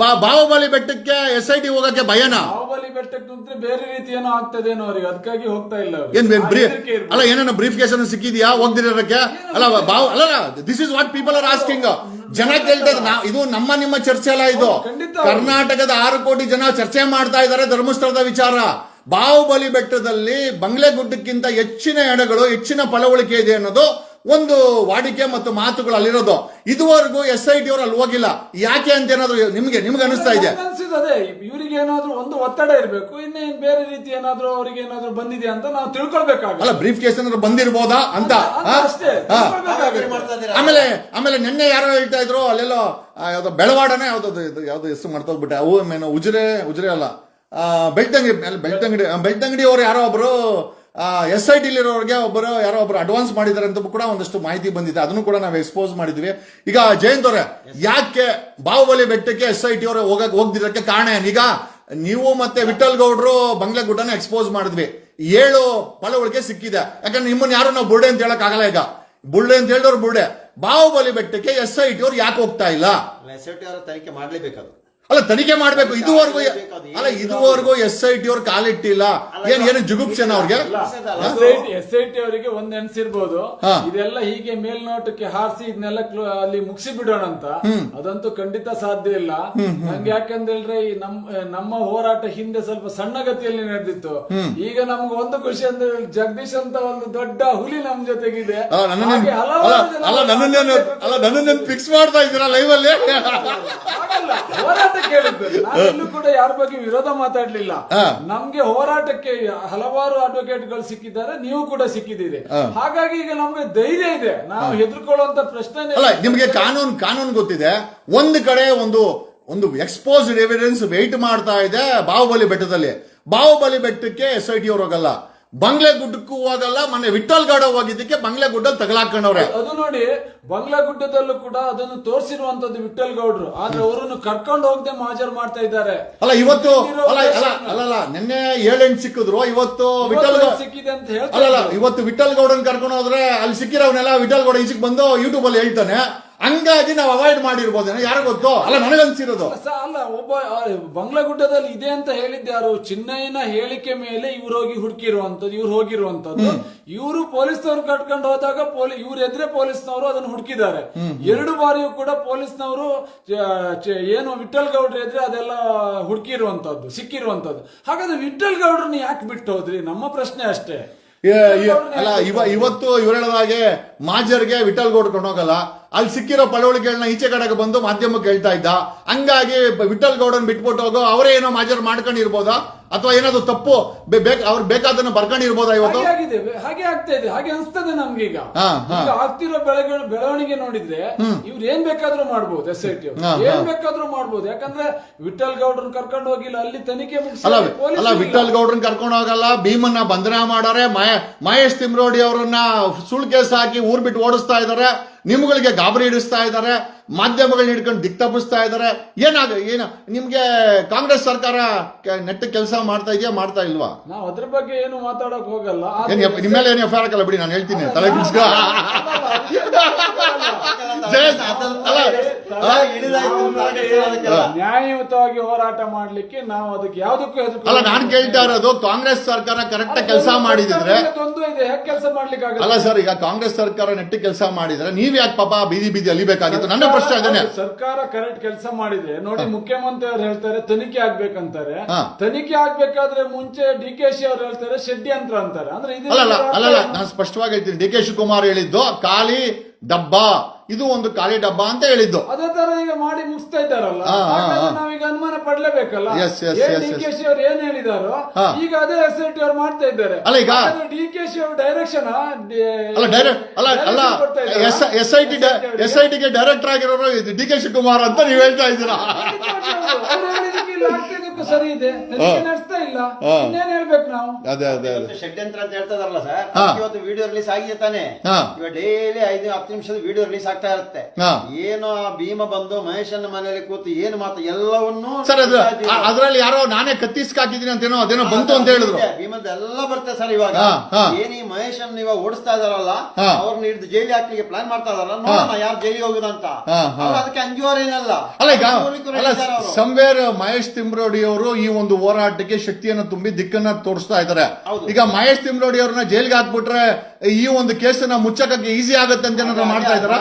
ಬಾ ಬಾಹುಬಲಿ ಬೆಟ್ಟಕ್ಕೆ ಎಸ್ ಐ ಟಿ ಹೋಗಕ್ಕೆ ಭಯನ?
ಬಾಹುಬಲಿ ಬೆಟ್ಟಕ್ಕೆ ನುಗ್ದ್ರೆ ಬೇರೆ ರೀತಿ ಏನೋ ಆಗ್ತದೇನೋ ಅವ್ರಿಗೆ ಅದಕ್ಕಾಗಿ ಹೋಗ್ತಾ ಇಲ್ಲ.
ಏನ್. ಅಲ್ಲ ಏನೇನೋ ಬ್ರೀಫ್ ಕೇಸ್ ಅನ್ನು ಸಿಕ್ಕಿದ್ಯಾ ಹೋಗ್ದಿರೋದಕ್ಕೆ ಅಲ್ಲ ಬಾವು ಅಲ್ಲ this is what people are asking ಜನ ಕೇಳ್ತಾ ಇದ್ದಾರೆ. ಇದು ನಮ್ಮ ನಿಮ್ಮ ಚರ್ಚೆ ಅಲ್ಲ ಇದು. ಕರ್ನಾಟಕದ ಆರು ಕೋಟಿ ಜನ ಚರ್ಚೆ ಮಾಡ್ತಾ ಇದ್ದಾರೆ ಧರ್ಮಸ್ಥಳದ ವಿಚಾರ. ಬಾಹುಬಲಿ ಬೆಟ್ಟದಲ್ಲಿ ಬಂಗ್ಲೆ ಗುಡ್ಡಕ್ಕಿಂತ ಹೆಚ್ಚಿನ ಎಡಗಳು ಹೆಚ್ಚಿನ ಫಲವಳಿಕೆ ಇದೆ ಅನ್ನೋದು ಒಂದು ವಾಡಿಕೆ ಮತ್ತು ಮಾತುಗಳು ಅಲ್ಲಿರೋದು. ಇದುವರೆಗೂ ಎಸ್ ಐ ಟಿ ಅವರು ಅಲ್ಲಿ ಹೋಗಿಲ್ಲ. ಯಾಕೆ ಅಂತ ಏನಾದ್ರು ನಿಮ್ಗೆ ನಿಮ್ಗೆ ಅನಿಸ್ತಾ ಇದೆ?
ಅದೇ ಇವ್ರಿಗೆ ಏನಾದ್ರು ಒಂದು ಒತ್ತಡ ಇರಬೇಕು ಇನ್ನೇನ್ ಬೇರೆ ರೀತಿ ಏನಾದ್ರು ಅವರಿಗೆ ಏನಾದ್ರು ಬಂದಿದೆ ಅಂತ ನಾವು ತಿಳ್ಕೊಳ್ಬೇಕಾಗ
ಅಲ್ಲ ಬ್ರೀಫ್ ಕೇಸ್ ಏನಾದ್ರು ಬಂದಿರ್ಬೋದಾ ಅಂತ?
ಅಷ್ಟೇ.
ಮಾಡ್ತಾ?
ಆಮೇಲೆ ಆಮೇಲೆ ನಿನ್ನೆ ಯಾರೋ ಹೇಳ್ತಾ ಇದ್ರು ಅಲ್ಲೆಲ್ಲೋ ಯಾವುದೋ ಬೆಳವಾಡನೆ ಯಾವ್ದು ಯಾವ್ದು ಹೆಸರು ಮಾಡ್ತೋಗ್ಬಿಟ್ಟೆ ಅವು ಮೇನು ಉಜ್ರೆ ಉಜಿರೆ ಅಲ್ಲ. ಬೆಳ್ತಂಗಿ ಬೆಳ್ತಂಗಡಿ ಅಲ್ಲಿ ಬೆಳ್ತಂಗಡಿ ಬೆಳ್ತಂಗಡಿ ಅವ್ರು ಯಾರೋ ಒಬ್ರು ಎಸ್ ಐ ಟಿಲಿರೋರಿಗೆ ಒಬ್ಬರು ಯಾರೋ ಒಬ್ರು ಅಡ್ವಾನ್ಸ್ ಮಾಡಿದ್ದಾರೆ ಅಂತ ಕೂಡ ಒಂದಷ್ಟು ಮಾಹಿತಿ ಬಂದಿದೆ. ಅದನ್ನು ಕೂಡ ನಾವು ಎಕ್ಸ್ಪೋಸ್ ಮಾಡಿದ್ವಿ. ಈಗ ಜಯಂತ್ ಅವರೇ, ಯಾಕೆ ಬಾಹುಬಲಿ ಬೆಟ್ಟಕ್ಕೆ ಎಸ್ ಐ ಟಿ ಅವರು ಹೋಗಕ್ ಹೋಗ್ದಿರಕ್ಕೆ ಕಾರಣ ಏನೀಗ ನೀವು ಮತ್ತೆ ವಿಠಲ್ ಗೌಡ್ರು ಬಂಗ್ಲೆಗುಡ್ಡನ ಎಕ್ಸ್ಪೋಸ್ ಮಾಡಿದ್ವಿ. ಏಳು ಪಳವಳಿಕೆ ಸಿಕ್ಕಿದೆ. ಯಾಕಂದ್ರೆ ನಿಮ್ಮನ್ನ ಯಾರು ನಾವು ಬುರ್ಡೆ ಅಂತ ಹೇಳಕ್ ಆಗಲ್ಲ ಈಗ. ಬುಳ್ಳೆ ಅಂತ ಹೇಳಿದವ್ರು ಬುರ್ಡೆ. ಬಾಹುಬಲಿ ಬೆಟ್ಟಕ್ಕೆ ಎಸ್ ಐ ಟಿ ಅವ್ರು ಯಾಕೆ ಹೋಗ್ತಾ ಇಲ್ಲ?
ಎಸ್ ಐ ಟಿ ಅವರ ತನಿಖೆ
ಅಲ್ಲ ತನಿಖೆ ಮಾಡ್ಬೇಕು. ಇದುವರೆಗೂ ಅಲ್ಲ ಇದುವರೆಗೂ ಎಸ್ ಐ ಟಿ ಅವ್ರು ಕಾಲಿಟ್ಟಿಲ್ಲ ಏನ್ ಏನು ಜುಗುಪ್ಸೇನ ಅವ್ರಿಗೆ?
ಎಸ್ ಐ ಟಿ ಅವರಿಗೆ ಒಂದ್
ನೆನ್ಸಿರ್ಬೋದು.
ಇದೆಲ್ಲ ಹೀಗೆ ಮೇಲ್ನೋಟಕ್ಕೆ ಹಾರಿಸಿ ಇದನ್ನೆಲ್ಲ ಅಲ್ಲಿ ಮುಗಿಸಿ ಬಿಡೋಣ ಅಂತ ಅದಂತೂ ಖಂಡಿತ ಸಾಧ್ಯ ಇಲ್ಲ. ನಂಗೆ ಯಾಕಂದ್ರೆ ಈ ನಮ್ ನಮ್ಮ ಹೋರಾಟ ಹಿಂದೆ ಸ್ವಲ್ಪ ಸಣ್ಣ ಗತಿಯಲ್ಲಿ ನಡೆದಿತ್ತು. ಈಗ ನಮ್ಗೆ ಒಂದು ಖುಷಿ ಅಂದ್ರೆ ಜಗದೀಶ್ ಅಂತ ಒಂದು ದೊಡ್ಡ ಹುಲಿ ನಮ್ ಜೊತೆಗಿದೆ.
ಅಲ್ಲ ನನ್ನ ಫಿಕ್ಸ್ ಮಾಡ್ತಾ ಇದ್ದೀರಾ ಲೈವ್ ಅಲ್ಲಿ.
ಹೋರಾಟ ಕೇಳಿದ್ದು. ಕೂಡ ಯಾರ ಬಗ್ಗೆ ವಿರೋಧ ಮಾತಾಡ್ಲಿಲ್ಲ. ನಮ್ಗೆ ಹೋರಾಟಕ್ಕೆ ಹಲವಾರು ಅಡ್ವೊಕೇಟ್ಗಳು ಸಿಕ್ಕಿದ್ದಾರೆ. ನೀವು ಕೂಡ ಸಿಕ್ಕಿದ್ದೀರಿ. ಹಾಗಾಗಿ ಈಗ ನಮ್ಗೆ ಧೈರ್ಯ ಇದೆ. ನಾವು ಹೆದರ್ಕೊಳ್ಳುವಂತ ಪ್ರಶ್ನೆ
ಅಲ್ಲ ನಿಮ್ಗೆ ಕಾನೂನು ಕಾನೂನು ಗೊತ್ತಿದೆ. ಒಂದು ಕಡೆ ಒಂದು ಒಂದು ಎಕ್ಸ್ಪೋಸ್ಡ್ ಎವಿಡೆನ್ಸ್ ವೆಯ್ಟ್ ಮಾಡ್ತಾ ಇದೆ. ಬಾಹುಬಲಿ ಬೆಟ್ಟದಲ್ಲಿ. ಬಾಹುಬಲಿ ಬೆಟ್ಟಕ್ಕೆ ಎಸ್ ಐ ಟಿ ಅವ್ರು ಹೋಗಲ್ಲ. ಬಂಗ್ಲೆ ಗುಡ್ಡಕ್ಕೂ ಹೋಗಲ್ಲ ಮೊನ್ನೆ ವಿಠಲ್ ಗಾಡ ಹೋಗಿದ್ದಕ್ಕೆ ಬಂಗ್ಲೆ ಗುಡ್ಡಲ್ಲಿ ತಗಲಾಕೊಂಡವ್ರೆ
ಅದು ನೋಡಿ ಬಂಗ್ಲಾಗುಡ್ಡದಲ್ಲೂ ಕೂಡ ಅದನ್ನು ತೋರಿಸಿರುವಂತದ್ದು ವಿಠಲ್ ಗೌಡ್ರು. ಆದ್ರೆ ಅವರನ್ನು ಕರ್ಕೊಂಡು ಹೋಗದೆ ಮಾಜರ್ ಮಾಡ್ತಾ ಇದ್ದಾರೆ.
ಅಲ್ಲ ಇವತ್ತು ಅಲ್ಲ ಅಲ್ಲ ಅಲ್ಲಲ್ಲ ನಿನ್ನೆ ಏಳೆಂಟು ಸಿಕ್ಕಿದ್ರು ಇವತ್ತು ವಿಠಲ್
ಸಿಕ್ಕಿದೆ ಅಂತ ಹೇಳಿ
ಅಲ್ಲಲ್ಲ
ಇದ್ರು.
ಇವತ್ತು ವಿಠಲ್ ಗೌಡನ್ ಕರ್ಕೊಂಡು ಹೋದ್ರೆ ಅಲ್ಲಿ ಸಿಕ್ಕಿರೋನೆಲ್ಲ ವಿಠಲ್ ಗೌಡ ಈಚೆಗೆ ಬಂದು ಯೂಟ್ಯೂಬ್ ಅಲ್ಲಿ ಹೇಳ್ತಾನೆ. ಹಂಗಾಗಿ ನಾವು ಅವಾಯ್ಡ್ ಮಾಡಿರ್ಬೋದೇನೋ ಯಾರು ಗೊತ್ತು? ಅಲ್ಲ ನನಗನ್ಸಿರೋದು.
ಅಲ್ಲ ಒಬ್ಬ ಬಂಗ್ಲಾಗುಡ್ಡದಲ್ಲಿ ಇದೆ ಅಂತ ಹೇಳಿದ್ಯಾರು ಚಿನ್ನಯ್ಯನ ಹೇಳಿಕೆ ಮೇಲೆ ಇವ್ರು ಹೋಗಿ ಹುಡುಕಿರುವಂತದ್ದು ಇವ್ರು ಹೋಗಿರುವಂತದ್ದು ಇವರು ಪೊಲೀಸ್ನವ್ರು ಕಟ್ಕೊಂಡು ಹೋದಾಗ ಪೊಲೀ ಇವ್ರ ಎದುರೇ ಪೊಲೀಸ್ನವರು ಅದನ್ನು ಹುಡುಕಿದ್ದಾರೆ. ಎರಡು ಬಾರಿಯೂ ಕೂಡ ಪೊಲೀಸ್ನವರು ಏನು ವಿಠಲ್ ಗೌಡ್ರ ಎದ್ರೆ ಅದೆಲ್ಲ ಹುಡುಕಿರುವಂತದ್ದು ಸಿಕ್ಕಿರುವಂತದ್ದು ಹಾಗಾದ್ರೆ ವಿಠಲ್ ಗೌಡ್ರನ್ನ ಯಾಕೆ ಬಿಟ್ಟು ಹೋದ್ರಿ ನಮ್ಮ ಪ್ರಶ್ನೆ ಅಷ್ಟೇ.
ಅಲ್ಲ ಇವ ಇವತ್ತು ಇವರೇಳದಾಗೆ ಹೇಳೋದಾಗೆ ಮಾಜರ್ಗೆ ವಿಠಲ್ ಗೌಡ್ ಕೊಂಡೋಗಲ್ಲ. ಅಲ್ಲಿ ಸಿಕ್ಕಿರೋ ಪಳವಳಿಗಳನ್ನ ಈಚೆ ಕಡೆಗೆ ಬಂದು ಮಾಧ್ಯಮಕ್ಕೆ ಹೇಳ್ತಾ ಇದ್ದ. ಹಂಗಾಗಿ ವಿಠಲ್ ಗೌಡನ್ ಬಿಟ್ಬಿಟ್ಟು ಹೋಗೋ ಅವರೇ ಏನೋ ಮಾಜರ್ ಮಾಡ್ಕೊಂಡಿರ್ಬೋದಾ? ಅಥವಾ ಏನಾದ್ರು ತಪ್ಪು ಅವ್ರು ಬೇಕಾದನ್ನ ಬರ್ಕೊಂಡಿರ್ಬೋದಾ ಇವತ್ತು?
ಹಾಗೆ ಆಗ್ತಾ ಇದೆ ಹಾಗೆ ಅನ್ಸ್ತದೆ
ನಮ್ಗೆ.
ಈಗ. ಆಗ್ತಿರೋ ಬೆಳೆಗಳು ಬೆಳವಣಿಗೆ ನೋಡಿದ್ರೆ ಇವ್ರು ಏನ್ ಬೇಕಾದ್ರೂ ಮಾಡ್ಬೋದು ಎಸ್ ಐ ಟಿ ಏನ್ ಬೇಕಾದ್ರೂ ಮಾಡ್ಬೋದು. ಯಾಕಂದ್ರೆ ವಿಠಲ್ ಗೌಡ್ರನ್ ಕರ್ಕೊಂಡು ಹೋಗಿಲ್ಲ ಅಲ್ಲಿ ತನಿಖೆ
ಅಲ್ಲ ವಿಠಲ್ ಗೌಡ್ರನ್ ಕರ್ಕೊಂಡು ಹೋಗಲ್ಲ ಭೀಮನ್ನ ಬಂಧನ ಮಾಡೋರೆ ಮಹೇ- ಮಹೇಶ್ ತಿಮ್ರೋಡಿ ಅವರನ್ನ ಸುಳ್ಳು ಕೇಸ್ ಹಾಕಿ ಊರ್ ಬಿಟ್ಟು ಓಡಿಸ್ತಾ ಇದಾರೆ ನಿಮ್ಗಳಿಗೆ ಗಾಬರಿ ಹಿಡಿಸ್ತಾ ಇದ್ದಾರೆ ಮಾಧ್ಯಮಗಳನ್ನ ಹಿಡ್ಕೊಂಡು ದಿಕ್ ತಪ್ಪಿಸ್ತಾ ಇದ್ದಾರೆ ಏನಾಗ ಏನ ನಿಮ್ಗೆ ಕಾಂಗ್ರೆಸ್ ಸರ್ಕಾರ ನೆಟ್ಟ ಕೆಲಸ ಮಾಡ್ತಾ ಇದೆಯಾ ಮಾಡ್ತಾ ಇಲ್ವಾ?
ನಾವು ಅದ್ರ ಬಗ್ಗೆ ಏನು ಮಾತಾಡಕ್ ಹೋಗಲ್ಲ.
ನಿಮ್ಮ ಮೇಲೆ ಏನು ಎಫ್ ಆರ್ ಆರ್ ಬಿಡಿ ನಾನು ಹೇಳ್ತೀನಿ ತಲೆ ಬಿಡ್ಸ್ಕ
ನ್ಯಾಯಯುತವಾಗಿ ಹೋರಾಟ ಮಾಡ್ಲಿಕ್ಕೆ ನಾವು ಅದಕ್ಕೆ ಯಾವ್ದಕ್ಕೂ ಹೆದರ್
ಅಲ್ಲ ನಾನು ಕೇಳ್ತಾ ಇರೋದು ಕಾಂಗ್ರೆಸ್ ಸರ್ಕಾರ ಕರೆಕ್ಟ್ ಕೆಲಸ ಮಾಡಿದ್ರೆ
ಸರ್ಕಾರಕ್ಕೆ ಇದೆ ಹೇಗೆ ಕೆಲಸ ಮಾಡ್ಲಿಕ್ಕೆ ಆಗಲ್ಲ
ಅಲ್ಲ ಸರ್ ಈಗ ಕಾಂಗ್ರೆಸ್ ಸರ್ಕಾರ ನೆಟ್ಟ ಕೆಲಸ ಮಾಡಿದ್ರೆ ನೀವ್ ಯಾಕೆ ಪಾಪ ಬೀದಿ ಬೀದಿ ಅಲಿಬೇಕಾಗಿತ್ತು? ನನ್ನ ಪ್ರಶ್ನೆ
ಅದನ್ನೇ. ಸರ್ಕಾರ ಕರೆಕ್ಟ್ ಕೆಲಸ ಮಾಡಿದ್ರೆ ನೋಡಿ ಮುಖ್ಯಮಂತ್ರಿ ಅವ್ರು ಹೇಳ್ತಾರೆ ತನಿಖೆ ಆಗ್ಬೇಕಂತಾರೆ. ತನಿಖೆ ಆಗ್ಬೇಕಾದ್ರೆ ಮುಂಚೆ ಡಿ ಕೆ ಶಿ ಅವ್ರು ಹೇಳ್ತಾರೆ ಷಡ್ಯಂತ್ರ ಅಂತಾರೆ. ಅಂದ್ರೆ
ಅಲ್ಲ ಅಲ್ಲ ನಾನು ಸ್ಪಷ್ಟವಾಗಿ ಹೇಳ್ತೀನಿ. ಡಿ ಕೆ ಶಿವಕುಮಾರ್ ಹೇಳಿದ್ದು ಖಾಲಿ ಡಬ್ಬ ಇದು ಒಂದು ಖಾಲಿ ಡಬ್ಬ ಅಂತ ಹೇಳಿದ್ದು.
ಅದೇ ತರ ಈಗ ಮಾಡಿ ಮುಗಿಸ್ತಾ ಇದ್ದಾರಲ್ಲ?
ಹಾ, ಹಾ,
ಹಾಗಾದ್ರೆ
ಹಾ.
ನಾವೀಗ ಅನುಮಾನ ಪಡ್ಲೇಬೇಕಲ್ಲ?
Yes, yes,
ಏನ್
yes,
D
yes.
K Shi ಅವ್ರು ಏನ್ ಹೇಳಿದಾರೋ
ಹಾ.
ಈಗ ಅದೇ ಎಸ್ ಐ ಟಿ ಅವ್ರು ಮಾಡ್ತಾ ಇದ್ದಾರೆ.
ಅಲ್ಲ ಈಗ-
ಡಿ ಕೆ ಶಿ ಅವ್ರ ಡೈರೆಕ್ಷನ್
ಅಲ್ಲ ಡೈರೆಕ್ಟ್ ಅಲ್ಲ ಅಲ್ಲ S S I T S I ಟಿಗೆ ಡೈರೆಕ್ಟರ್ ಆಗಿರೋರು ಡಿ ಕೆ ಶಿವಕುಮಾರ್ ಅಂತ ನೀವು ಹೇಳ್ತಾ ಇದ್ದೀರಾ?
ಸರಿ ಇದೆ ತನಿಖೆ ನಡೆಸ್ತಾ ಇಲ್ಲ. ಇನ್ನೇನ್ ಹೇಳ್ಬೇಕು ನಾವು
ಅದೇ ಅದೇ ಅದೇ
ಇವತ್ತು ಷಡ್ಯಂತ್ರ ಅಂತ ಹೇಳ್ತದಲ್ಲ ಸರ್
ಹಾ.
ಇವತ್ತು ವಿಡಿಯೋ ರಿಲೀಸ್ ಆಗಿದೆ ತಾನೆ
ಹಾ.
ಇವಾಗ ಡೈಲಿ ಐದು ಹತ್ತು ನಿಮಿಷದ ವಿಡಿಯೋ ರಿಲೀಸ್ ಆಗ್ತಾ ಇರುತ್ತೆ
ಹಾ.
ಏನು ಆ ಭೀಮ ಬಂದು ಮಹೇಶನ ಮನೆಯಲ್ಲಿ ಕೂತು ಏನು ಮಾತು ಎಲ್ಲವನ್ನೂ
ಸರ್ ಅದು. ಅದ್ರಲ್ಲಿ ಯಾರೋ ನಾನೇ ಕತ್ತಿಸ್ಕಾಕಿದ್ದೀನಿ ಅಂತೇನೋ ಅದೇನೋ ಬಂತು ಅಂತ ಹೇಳಿದ್ರು
ಇದೆ, ಭೀಮದ ಎಲ್ಲ ಬರ್ತದೆ ಸರ್ ಇವಾಗ
ಹಾ, ಹಾ.
ಏನ್ ಈ ಮಹೇಶನ್ ಇವಾಗ ಓಡಿಸ್ತಾ ಇದಾರಲ್ಲ
ಹಾ.
ಅವ್ರನ್ನ ಹಿಡಿದು ಜೈಲಿ ಹಾಕ್ಲಿಕ್ಕೆ ಪ್ಲಾನ್ ಮಾಡ್ತಾ ಇದಾರಲ್ಲ ನೋಡೋಣ ಯಾರು ಜೈಲಿಗೆ ಹೋಗುದಂತ
ಹಾ, ಹಾ.
ಅವ್ರು ಅದಕ್ಕೆ ಅಂಜುವರೇನಲ್ಲ
ಅಲ್ಲ ಈಗ ಅಲ್ಲ ಸಂವೇರ್ ಮಹೇಶ್ ತಿಮ್ರೋಡಿ ಅವರು ಈ ಒಂದು ಹೋರಾಟಕ್ಕೆ ಶಕ್ತಿಯನ್ನು ತುಂಬಿ ದಿಕ್ಕನ್ನ ತೋರಿಸ್ತಾ ಇದ್ದಾರೆ. ಈಗ ಮಹೇಶ್ ತಿಮ್ರೋಡಿ ಅವ್ರನ್ನ ಜೈಲ್ಗೆ ಹಾಕ್ಬಿಟ್ರೆ ಈ ಒಂದು ಕೇಸನ್ನ ಮುಚ್ಚಕ್ಕೆ ಈಸಿ ಆಗುತ್ತೆ ಅಂತ ಏನಾದ್ರು ಮಾಡ್ತಾ ಇದಾರ.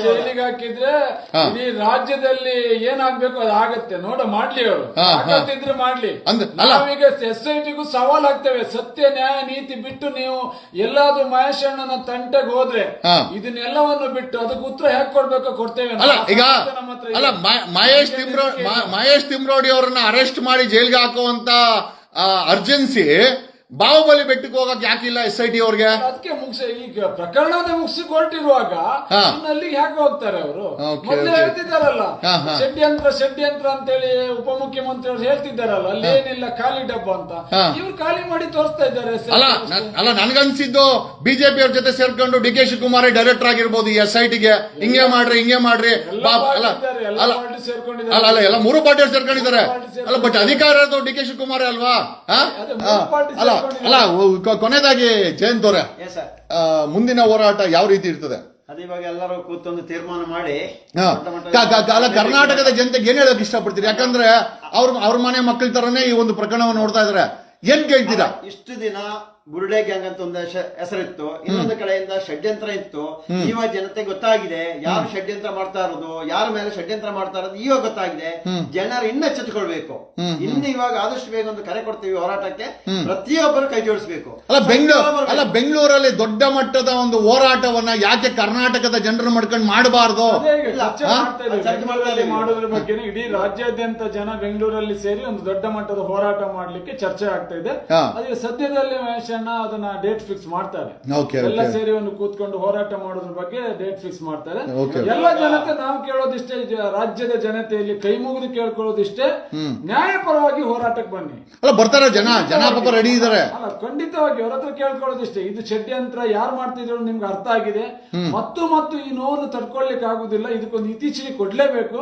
ಜೈಲಿಗೆ ಹಾಕಿದ್ರೆ
ಈ
ಇಡೀ ರಾಜ್ಯದಲ್ಲಿ ಏನಾಗ್ಬೇಕು ಅದು ಆಗತ್ತೆ. ನೋಡ ಮಾಡ್ಲಿ ಅವರು.
ಹಾ.
ಮಾಡ್ಲಿ. ನಾವೀಗ ಎಸ್ ಐ ಟಿಗೂ ಸವಾಲ್ ಆಗ್ತೇವೆ ಸತ್ಯ ನ್ಯಾಯ ನೀತಿ ಬಿಟ್ಟು ನೀವು ಎಲ್ಲಾದ್ರೂ ಮಹೇಶಣ್ಣನ ತಂಟೆಗೆ ಹೋದ್ರೆ ಇದನ್ನೆಲ್ಲವನ್ನು ಬಿಟ್ಟು ಅದಕ್ಕೆ ಉತ್ತರ ಹೇಗೆ ಕೊಡ್ಬೇಕು ಕೊಡ್ತೇವೆ
ಅಲ್ಲ ಈಗ. ಅಲ್ಲ ಮಹೇಶ್ ತಿಮ್ರೋ ಮಹೇಶ್ ತಿಮ್ರೋಡಿ ಅವರನ್ನ ಅರೆಸ್ಟ್ ಮಾಡಿ ಜೈಲ್ಗೆ ಹಾಕುವಂತ ಅರ್ಜೆನ್ಸಿ ಬಾಹುಬಲಿ ಬೆಟ್ಟಕ್ಕೆ ಹೋಗಕ್ ಯಾಕಿಲ್ಲ ಎಸ್ ಐ ಟಿ ಅವ್ರಿಗೆ
ಅದಕ್ಕೆ ಮುಗಿಸ ಈಗ ಪ್ರಕರಣವನ್ನೇ ಮುಗಿಸಿ ಹೊರಟಿರುವಾಗ
ಹಾ.
ಅಲ್ಲಿಗೆ ಯಾಕೆ ಹೋಗ್ತಾರೆ ಅವರು
Okay,
ಮೊದಲೇ
okay.
ಹೇಳ್ತಿದ್ದಾರಲ್ಲ
ಹಾ, ಹಾ.
ಷಡ್ಯಂತ್ರ ಷಡ್ಯಂತ್ರ ಅಂತೇಳಿ ಉಪಮುಖ್ಯಮಂತ್ರಿ ಅವರು ಹೇಳ್ತಿದ್ದಾರಲ್ಲ ಅಲ್ಲಿ ಏನಿಲ್ಲ ಖಾಲಿ ಡಬ್ಬ ಅಂತ
ಹಾ.
ಇವ್ರು ಖಾಲಿ ಮಾಡಿ ತೋರಿಸ್ತಾ ಇದ್ದಾರೆ ಸರ್.
ಅಲ್ಲ ನನ್- ಅಲ್ಲ ನನ್ಗನ್ಸಿದ್ದು ಬಿಜೆಪಿ ಅವ್ರ ಜೊತೆ ಸೇರ್ಕೊಂಡು ಡಿ ಕೆ ಶಿವಕುಮಾರ್ ಡೈರೆಕ್ಟರ್ ಆಗಿರ್ಬೋದು ಎಸ್ ಐ ಟಿಗೆ ಹಿಂಗೆ ಮಾಡ್ರಿ ಹಿಂಗೆ ಮಾಡ್ರಿ
ಎಲ್ಲ
ಪಾಪ ಅಲ್ಲ
ಎಲ್ಲ
ಅಲ್ಲ. ಅಲ್ಲ ಅಲ್ಲ ಎಲ್ಲ ಮೂರು ಪಾರ್ಟಿ ಸೇರ್ಕೊಂಡಿದ್ದಾರೆ ಅಲ್ಲ ಬಟ್ ಅಧಿಕಾರ ಡಿ ಕೆ ಶಿವಕುಮಾರ್ ಅಲ್ವಾ?
ಅದೇ ಮೂರು
ಅಲ್ಲ. ಅಲ್ಲ ಕೊನೆದಾಗಿ ಕೊನೆಯದಾಗಿ ಜಯಂತ್ ಅವರೇ. ಮುಂದಿನ ಹೋರಾಟ ಯಾವ ರೀತಿ ಇರ್ತದೆ?
ಇವಾಗ ಎಲ್ಲರೂ ಕೂತೊಂದು ತೀರ್ಮಾನ ಮಾಡಿ
ಅಲ್ಲ ಕರ್ನಾಟಕದ ಜನತೆಗೆ ಏನ್ ಹೇಳಕ್ ಇಷ್ಟಪಡ್ತೀರಿ? ಯಾಕಂದ್ರೆ ಅವ್ರ ಅವ್ರ ಮನೆ ಮಕ್ಕಳ ತರನೇ ಈ ಒಂದು ಪ್ರಕರಣವನ್ನು ನೋಡ್ತಾ ಇದಾರೆ. ಏನ್ ಕೇಳ್ತೀರಾ?
ಇಷ್ಟು ದಿನ ಬುರುಡೆ ಗ್ಯಾಂಗ್ ಅಂತ ಒಂದು ಹೆಸ- ಹೆಸರಿತ್ತು. ಇನ್ನೊಂದು ಕಡೆಯಿಂದ ಷಡ್ಯಂತ್ರ ಇತ್ತು. ಇವಾಗ ಜನತೆ ಗೊತ್ತಾಗಿದೆ. ಯಾರು ಷಡ್ಯಂತ್ರ ಮಾಡ್ತಾ ಇರೋದು ಯಾರ ಮೇಲೆ ಷಡ್ಯಂತ್ರ ಮಾಡ್ತಾ ಇರೋದು ಇವಾಗ ಗೊತ್ತಾಗಿದೆ. ಜನರು ಇನ್ನ ಇನ್ನು ಇವಾಗ ಆದಷ್ಟು ಬೇಗ ಒಂದು ಕರೆ ಕೊಡ್ತೀವಿ ಹೋರಾಟಕ್ಕೆ. ಪ್ರತಿಯೊಬ್ಬರು ಕೈ ಜೋಡಿಸಬೇಕು.
ಅಲ್ಲ ಬೆಂಗಳೂರು ಅಲ್ಲ ಬೆಂಗಳೂರಲ್ಲಿ ದೊಡ್ಡ ಮಟ್ಟದ ಒಂದು ಹೋರಾಟವನ್ನ ಯಾಕೆ ಕರ್ನಾಟಕದ ಜನರು ಮಾಡ್ಕೊಂಡು ಮಾಡಬಾರ್ದು?
ಮಾಡೋದ್ರ ಬಗ್ಗೆ ಇಡೀ ರಾಜ್ಯಾದ್ಯಂತ ಜನ ಬೆಂಗಳೂರಲ್ಲಿ ಸೇರಿ ಒಂದು ದೊಡ್ಡ ಮಟ್ಟದ ಹೋರಾಟ ಮಾಡ್ಲಿಕ್ಕೆ ಚರ್ಚೆ ಆಗ್ತಾ ಇದೆ. ಅದೇ ಸದ್ಯದಲ್ಲಿ ಸದ್ಯದಲ್ಲೇ ಮಹೇಶಣ್ಣ ಅದನ್ನ ಡೇಟ್ ಫಿಕ್ಸ್ ಮಾಡ್ತಾರೆ.
Okay,
ಎಲ್ಲ
okay.
ಸೇರಿ ಒಂದು ಕೂತ್ಕೊಂಡು ಹೋರಾಟ ಮಾಡೋದ್ರ ಬಗ್ಗೆ ಡೇಟ್ ಫಿಕ್ಸ್ ಮಾಡ್ತಾರೆ.
Okay.
ಎಲ್ಲ ಜನತೆ ನಾವು ಕೇಳೋದಿಷ್ಟೇ ಜ- ರಾಜ್ಯದ ಜನತೆಯಲ್ಲಿ ಕೈ ಮುಗಿದು ಕೇಳ್ಕೊಳ್ಳೋದಿಷ್ಟೇ. ನ್ಯಾಯಪರವಾಗಿ ಹೋರಾಟಕ್ಕೆ ಬನ್ನಿ.
ಅಲ್ಲ ಬರ್ತಾರೆ ಜನ. ಜನ ಪಾಪ ರೆಡಿ ಇದಾರೆ.
ಅಲ್ಲ ಖಂಡಿತವಾಗಿ ಅವ್ರ ಹತ್ರ ಕೇಳ್ಕೊಳ್ಳೋದಿಷ್ಟೇ. ಇದು ಷಡ್ಯಂತ್ರ ಯಾರು ಮಾಡ್ತಿದ್ರು ನಿಮ್ಗೆ ಅರ್ಥ ಆಗಿದೆ. ಮತ್ತು ಮತ್ತು ಈ ನೋವನ್ನು ತಡ್ಕೊಳ್ಲಿಕ್ಕೆ ಆಗುದಿಲ್ಲ. ಇದಕ್ಕೊಂದು ಇತ್ತೀಚೆಗೆ ಕೊಡ್ಲೇಬೇಕು.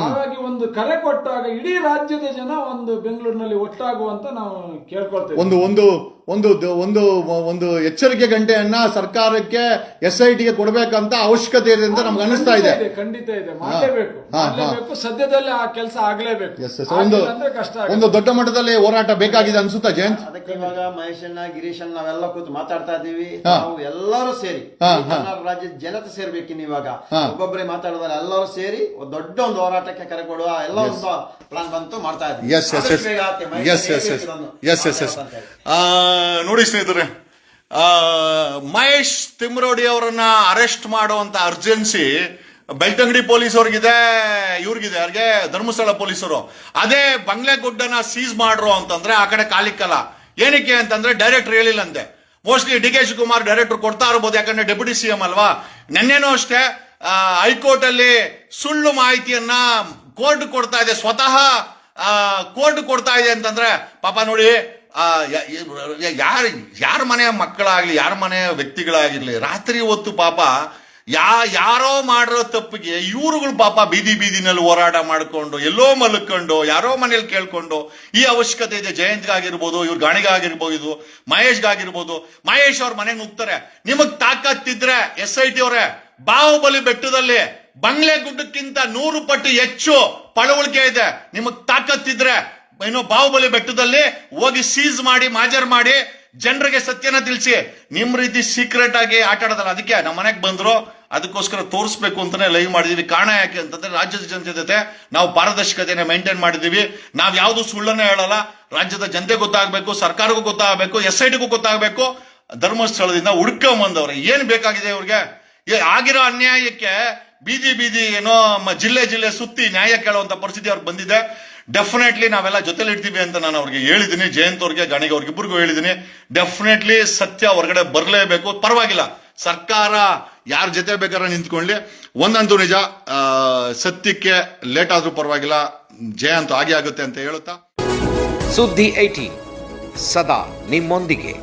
ಹಾಗಾಗಿ ಒಂದು ಕರೆ ಕೊಟ್ಟಾಗ ಇಡೀ ರಾಜ್ಯದ ಜನ ಒಂದು ಬೆಂಗಳೂರಿನಲ್ಲಿ ಒಟ್ಟಾಗುವಂತ ನಾವು ಕೇಳ್ಕೊಳ್ತೇವೆ.
ಒಂದು ಒಂದು ಒಂದು ಒಂದು ಒಂದು ಎಚ್ಚರಿಕೆ ಗಂಟೆಯನ್ನ ಸರ್ಕಾರಕ್ಕೆ ಎಸ್ ಐ ಟಿಗೆ ಕೊಡಬೇಕಂತ ಅವಶ್ಯಕತೆ ಇದೆ ಅಂತ ನಮ್ಗೆ ಅನಿಸ್ತಾ ಇದೆ.
ಖಂಡಿತ ಇದೆ. ಮಾಡಲೇಬೇಕು ಸದ್ಯದಲ್ಲೇ ಆ ಕೆಲಸ ಆಗ್ಲೇಬೇಕು.
ಒಂದು ದೊಡ್ಡ ಮಟ್ಟದಲ್ಲಿ ಹೋರಾಟ ಬೇಕಾಗಿದೆ ಅನ್ಸುತ್ತಾ ಜಯಂತ್?
ಅದಕ್ಕೆ ಇವಾಗ ಮಹೇಶಣ್ಣ ಗಿರೀಶನ್ ನಾವೆಲ್ಲ ಕೂತು ಮಾತಾಡ್ತಾ
ಇದೀವಿ
ನಾವು ಎಲ್ಲರೂ ಸೇರಿ ಕರ್ನಾಟಕ ರಾಜ್ಯದ ಜನತೆ ಸೇರ್ಬೇಕಿನ್ ಇವಾಗ. ಒಬ್ಬೊಬ್ಬರೇ ಮಾತಾಡೋದಲ್ಲ ಎಲ್ಲರೂ ಸೇರಿ ಒಂದು ದೊಡ್ಡ ಒಂದು ಹೋರಾಟಕ್ಕೆ ಕರೆ ಕೊಡುವ ಎಲ್ಲ ಒಂದು ಪ್ಲಾನ್ ಬಂತು ಮಾಡ್ತಾ ಇದ್ದೀವಿ.
ನೋಡಿ ಸ್ನೇಹಿತರೆ ಮಹೇಶ್ ತಿಮ್ರೋಡಿ ಅವರನ್ನ ಅರೆಸ್ಟ್ ಮಾಡುವಂತ ಅರ್ಜೆನ್ಸಿ ಬೆಳ್ತಂಗಡಿ ಪೊಲೀಸ್ ಅವ್ರಿಗಿದೆ, ಇವ್ರಿಗಿದೆ, ಅವ್ರಿಗೆ ಧರ್ಮಸ್ಥಳ ಪೊಲೀಸರು. ಅದೇ ಬಂಗ್ಲೆಗುಡ್ಡನ ಸೀಸ್ ಮಾಡ್ರು ಅಂತಂದ್ರೆ ಆ ಕಡೆ ಕಾಲಿಕ್ಕಲ್ಲ ಏನಕ್ಕೆ ಅಂತಂದ್ರೆ director ಹೇಳಿಲ್ಲಂತೆ. Mostly D K Shivakumar director ಕೊಡ್ತಾ ಇರ್ಬೋದು, ಯಾಕಂದ್ರೆ ಡೆಪ್ಯೂಟಿ ಸಿ ಎಂ ಅಲ್ವಾ? ನಿನ್ನೆನೂ ಅಷ್ಟೇ ಹೈಕೋರ್ಟ್ ಅಲ್ಲಿ ಸುಳ್ಳು ಮಾಹಿತಿಯನ್ನ ಕೋರ್ಟ್ ಕೊಡ್ತಾ ಇದೆ, ಸ್ವತಃ ಕೋರ್ಟ್ ಕೊಡ್ತಾ ಇದೆ ಅಂತಂದ್ರೆ, ಪಾಪ ನೋಡಿ ಯಾರ ಯಾರ ಮನೆಯ ಮಕ್ಕಳಾಗಲಿ, ಯಾರ ಮನೆಯ ವ್ಯಕ್ತಿಗಳಾಗಿರಲಿ, ರಾತ್ರಿ ಹೊತ್ತು ಪಾಪ ಯಾ, ಯಾರೋ ಮಾಡಿರೋ ತಪ್ಪಿಗೆ ಇವರುಗಳು ಪಾಪ ಬೀದಿ ಬೀದಿನಲ್ಲಿ ಹೋರಾಟ ಮಾಡಿಕೊಂಡು, ಎಲ್ಲೋ ಮಲ್ಕೊಂಡು, ಯಾರೋ ಮನೇಲಿ ಕೇಳ್ಕೊಂಡು, ಈ ಅವಶ್ಯಕತೆ ಇದೆ, ಜಯಂತ್ಗಾಗಿರ್ಬೋದು, ಇವ್ರ ಗಾಣಿಗಾಗಿರ್ಬೋದು, ಮಹೇಶ್ಗಾಗಿರ್ಬೋದು, ಮಹೇಶ್ ಅವ್ರ ಮನೆಗೆ ನುಗ್ತಾರೆ. ನಿಮಗ್ ತಾಕತ್ತಿದ್ರೆ ಎಸ್ ಐ ಟಿ ಅವರೇ, ಬಾಹುಬಲಿ ಬೆಟ್ಟದಲ್ಲಿ ಬಂಗ್ಲೆ ಗುಡ್ಡಕ್ಕಿಂತ ನೂರು ಪಟ್ಟು ಹೆಚ್ಚು ಪಳವಳಿಕೆ ಇದೆ. ನಿಮಗ್ ತಾಕತ್ತಿದ್ರೆ ಏನು ಬಾಹುಬಲಿ ಬೆಟ್ಟದಲ್ಲಿ ಹೋಗಿ ಸೀಸ್ ಮಾಡಿ, ಮಾಜರ್ ಮಾಡಿ ಜನರಿಗೆ ಸತ್ಯನ ತಿಳಿಸಿ. ನಿಮ್ ರೀತಿ ಸೀಕ್ರೆಟ್ ಆಗಿ ಆಟ ಆಡೋದಲ್ಲ, ಅದಕ್ಕೆ ನಮ್ಮ ಮನೆಗೆ ಬಂದ್ರು, ಅದಕ್ಕೋಸ್ಕರ ತೋರಿಸ್ಬೇಕು ಅಂತಾನೆ ಲೈವ್ ಮಾಡಿದೀವಿ. ಕಾರಣ ಯಾಕೆ ಅಂತಂದ್ರೆ ರಾಜ್ಯದ ಜನತೆ ಜೊತೆ ನಾವು ಪಾರದರ್ಶಕತೆಯನ್ನು ಮೇಂಟೈನ್ ಮಾಡಿದೀವಿ. ನಾವು ಯಾವುದು ಸುಳ್ಳನ್ನ ಹೇಳಲ್ಲ, ರಾಜ್ಯದ ಜನತೆ ಗೊತ್ತಾಗಬೇಕು, ಸರ್ಕಾರಕ್ಕೂ ಗೊತ್ತಾಗಬೇಕು ಎಸ್ ಐ ಟಿಗೂ ಗೊತ್ತಾಗಬೇಕು. ಧರ್ಮಸ್ಥಳದಿಂದ ಹುಡ್ಕೊಂಬಂದವ್ರೆ. ಏನ್ ಬೇಕಾಗಿದೆ ಇವ್ರಿಗೆ? ಆಗಿರೋ ಅನ್ಯಾಯಕ್ಕೆ ಬೀದಿ ಬೀದಿ ಏನೋ ಜಿಲ್ಲೆ ಜಿಲ್ಲೆ ಸುತ್ತಿ ನ್ಯಾಯ ಕೇಳುವಂತ ಪರಿಸ್ಥಿತಿ ಅವ್ರು ಬಂದಿದೆ. ಡೆಫಿನೆಟ್ಲಿ ನಾವೆಲ್ಲ ಜೊತೆಲಿ ಇಡ್ತೀವಿ ಅಂತ ನಾನು ಅವ್ರಿಗೆ ಹೇಳಿದ್ದೀನಿ ಜಯಂತ್ ಅವ್ರಿಗೆ ಗಣಿಗೆ ಅವ್ರಿಗೆ ಇಬ್ಬರಿಗೂ ಹೇಳಿದ್ದೀನಿ ಡೆಫಿನೆಟ್ಲಿ ಸತ್ಯ ಹೊರಗಡೆ ಬರಲೇಬೇಕು. ಪರವಾಗಿಲ್ಲ. ಸರ್ಕಾರ ಯಾರ ಜೊತೆ ಬೇಕಾದ್ರೆ ನಿಂತ್ಕೊಳ್ಳಿ. ಒಂದಂತೂ ನಿಜ ಸತ್ಯಕ್ಕೆ ಲೇಟ್ ಆದ್ರೂ ಪರವಾಗಿಲ್ಲ. ಜಯ ಅಂತೂ ಆಗೇ ಆಗುತ್ತೆ ಅಂತ ಹೇಳುತ್ತಾ?
ಸುದ್ದಿ ಐಟಿ ಸದಾ ನಿಮ್ಮೊಂದಿಗೆ.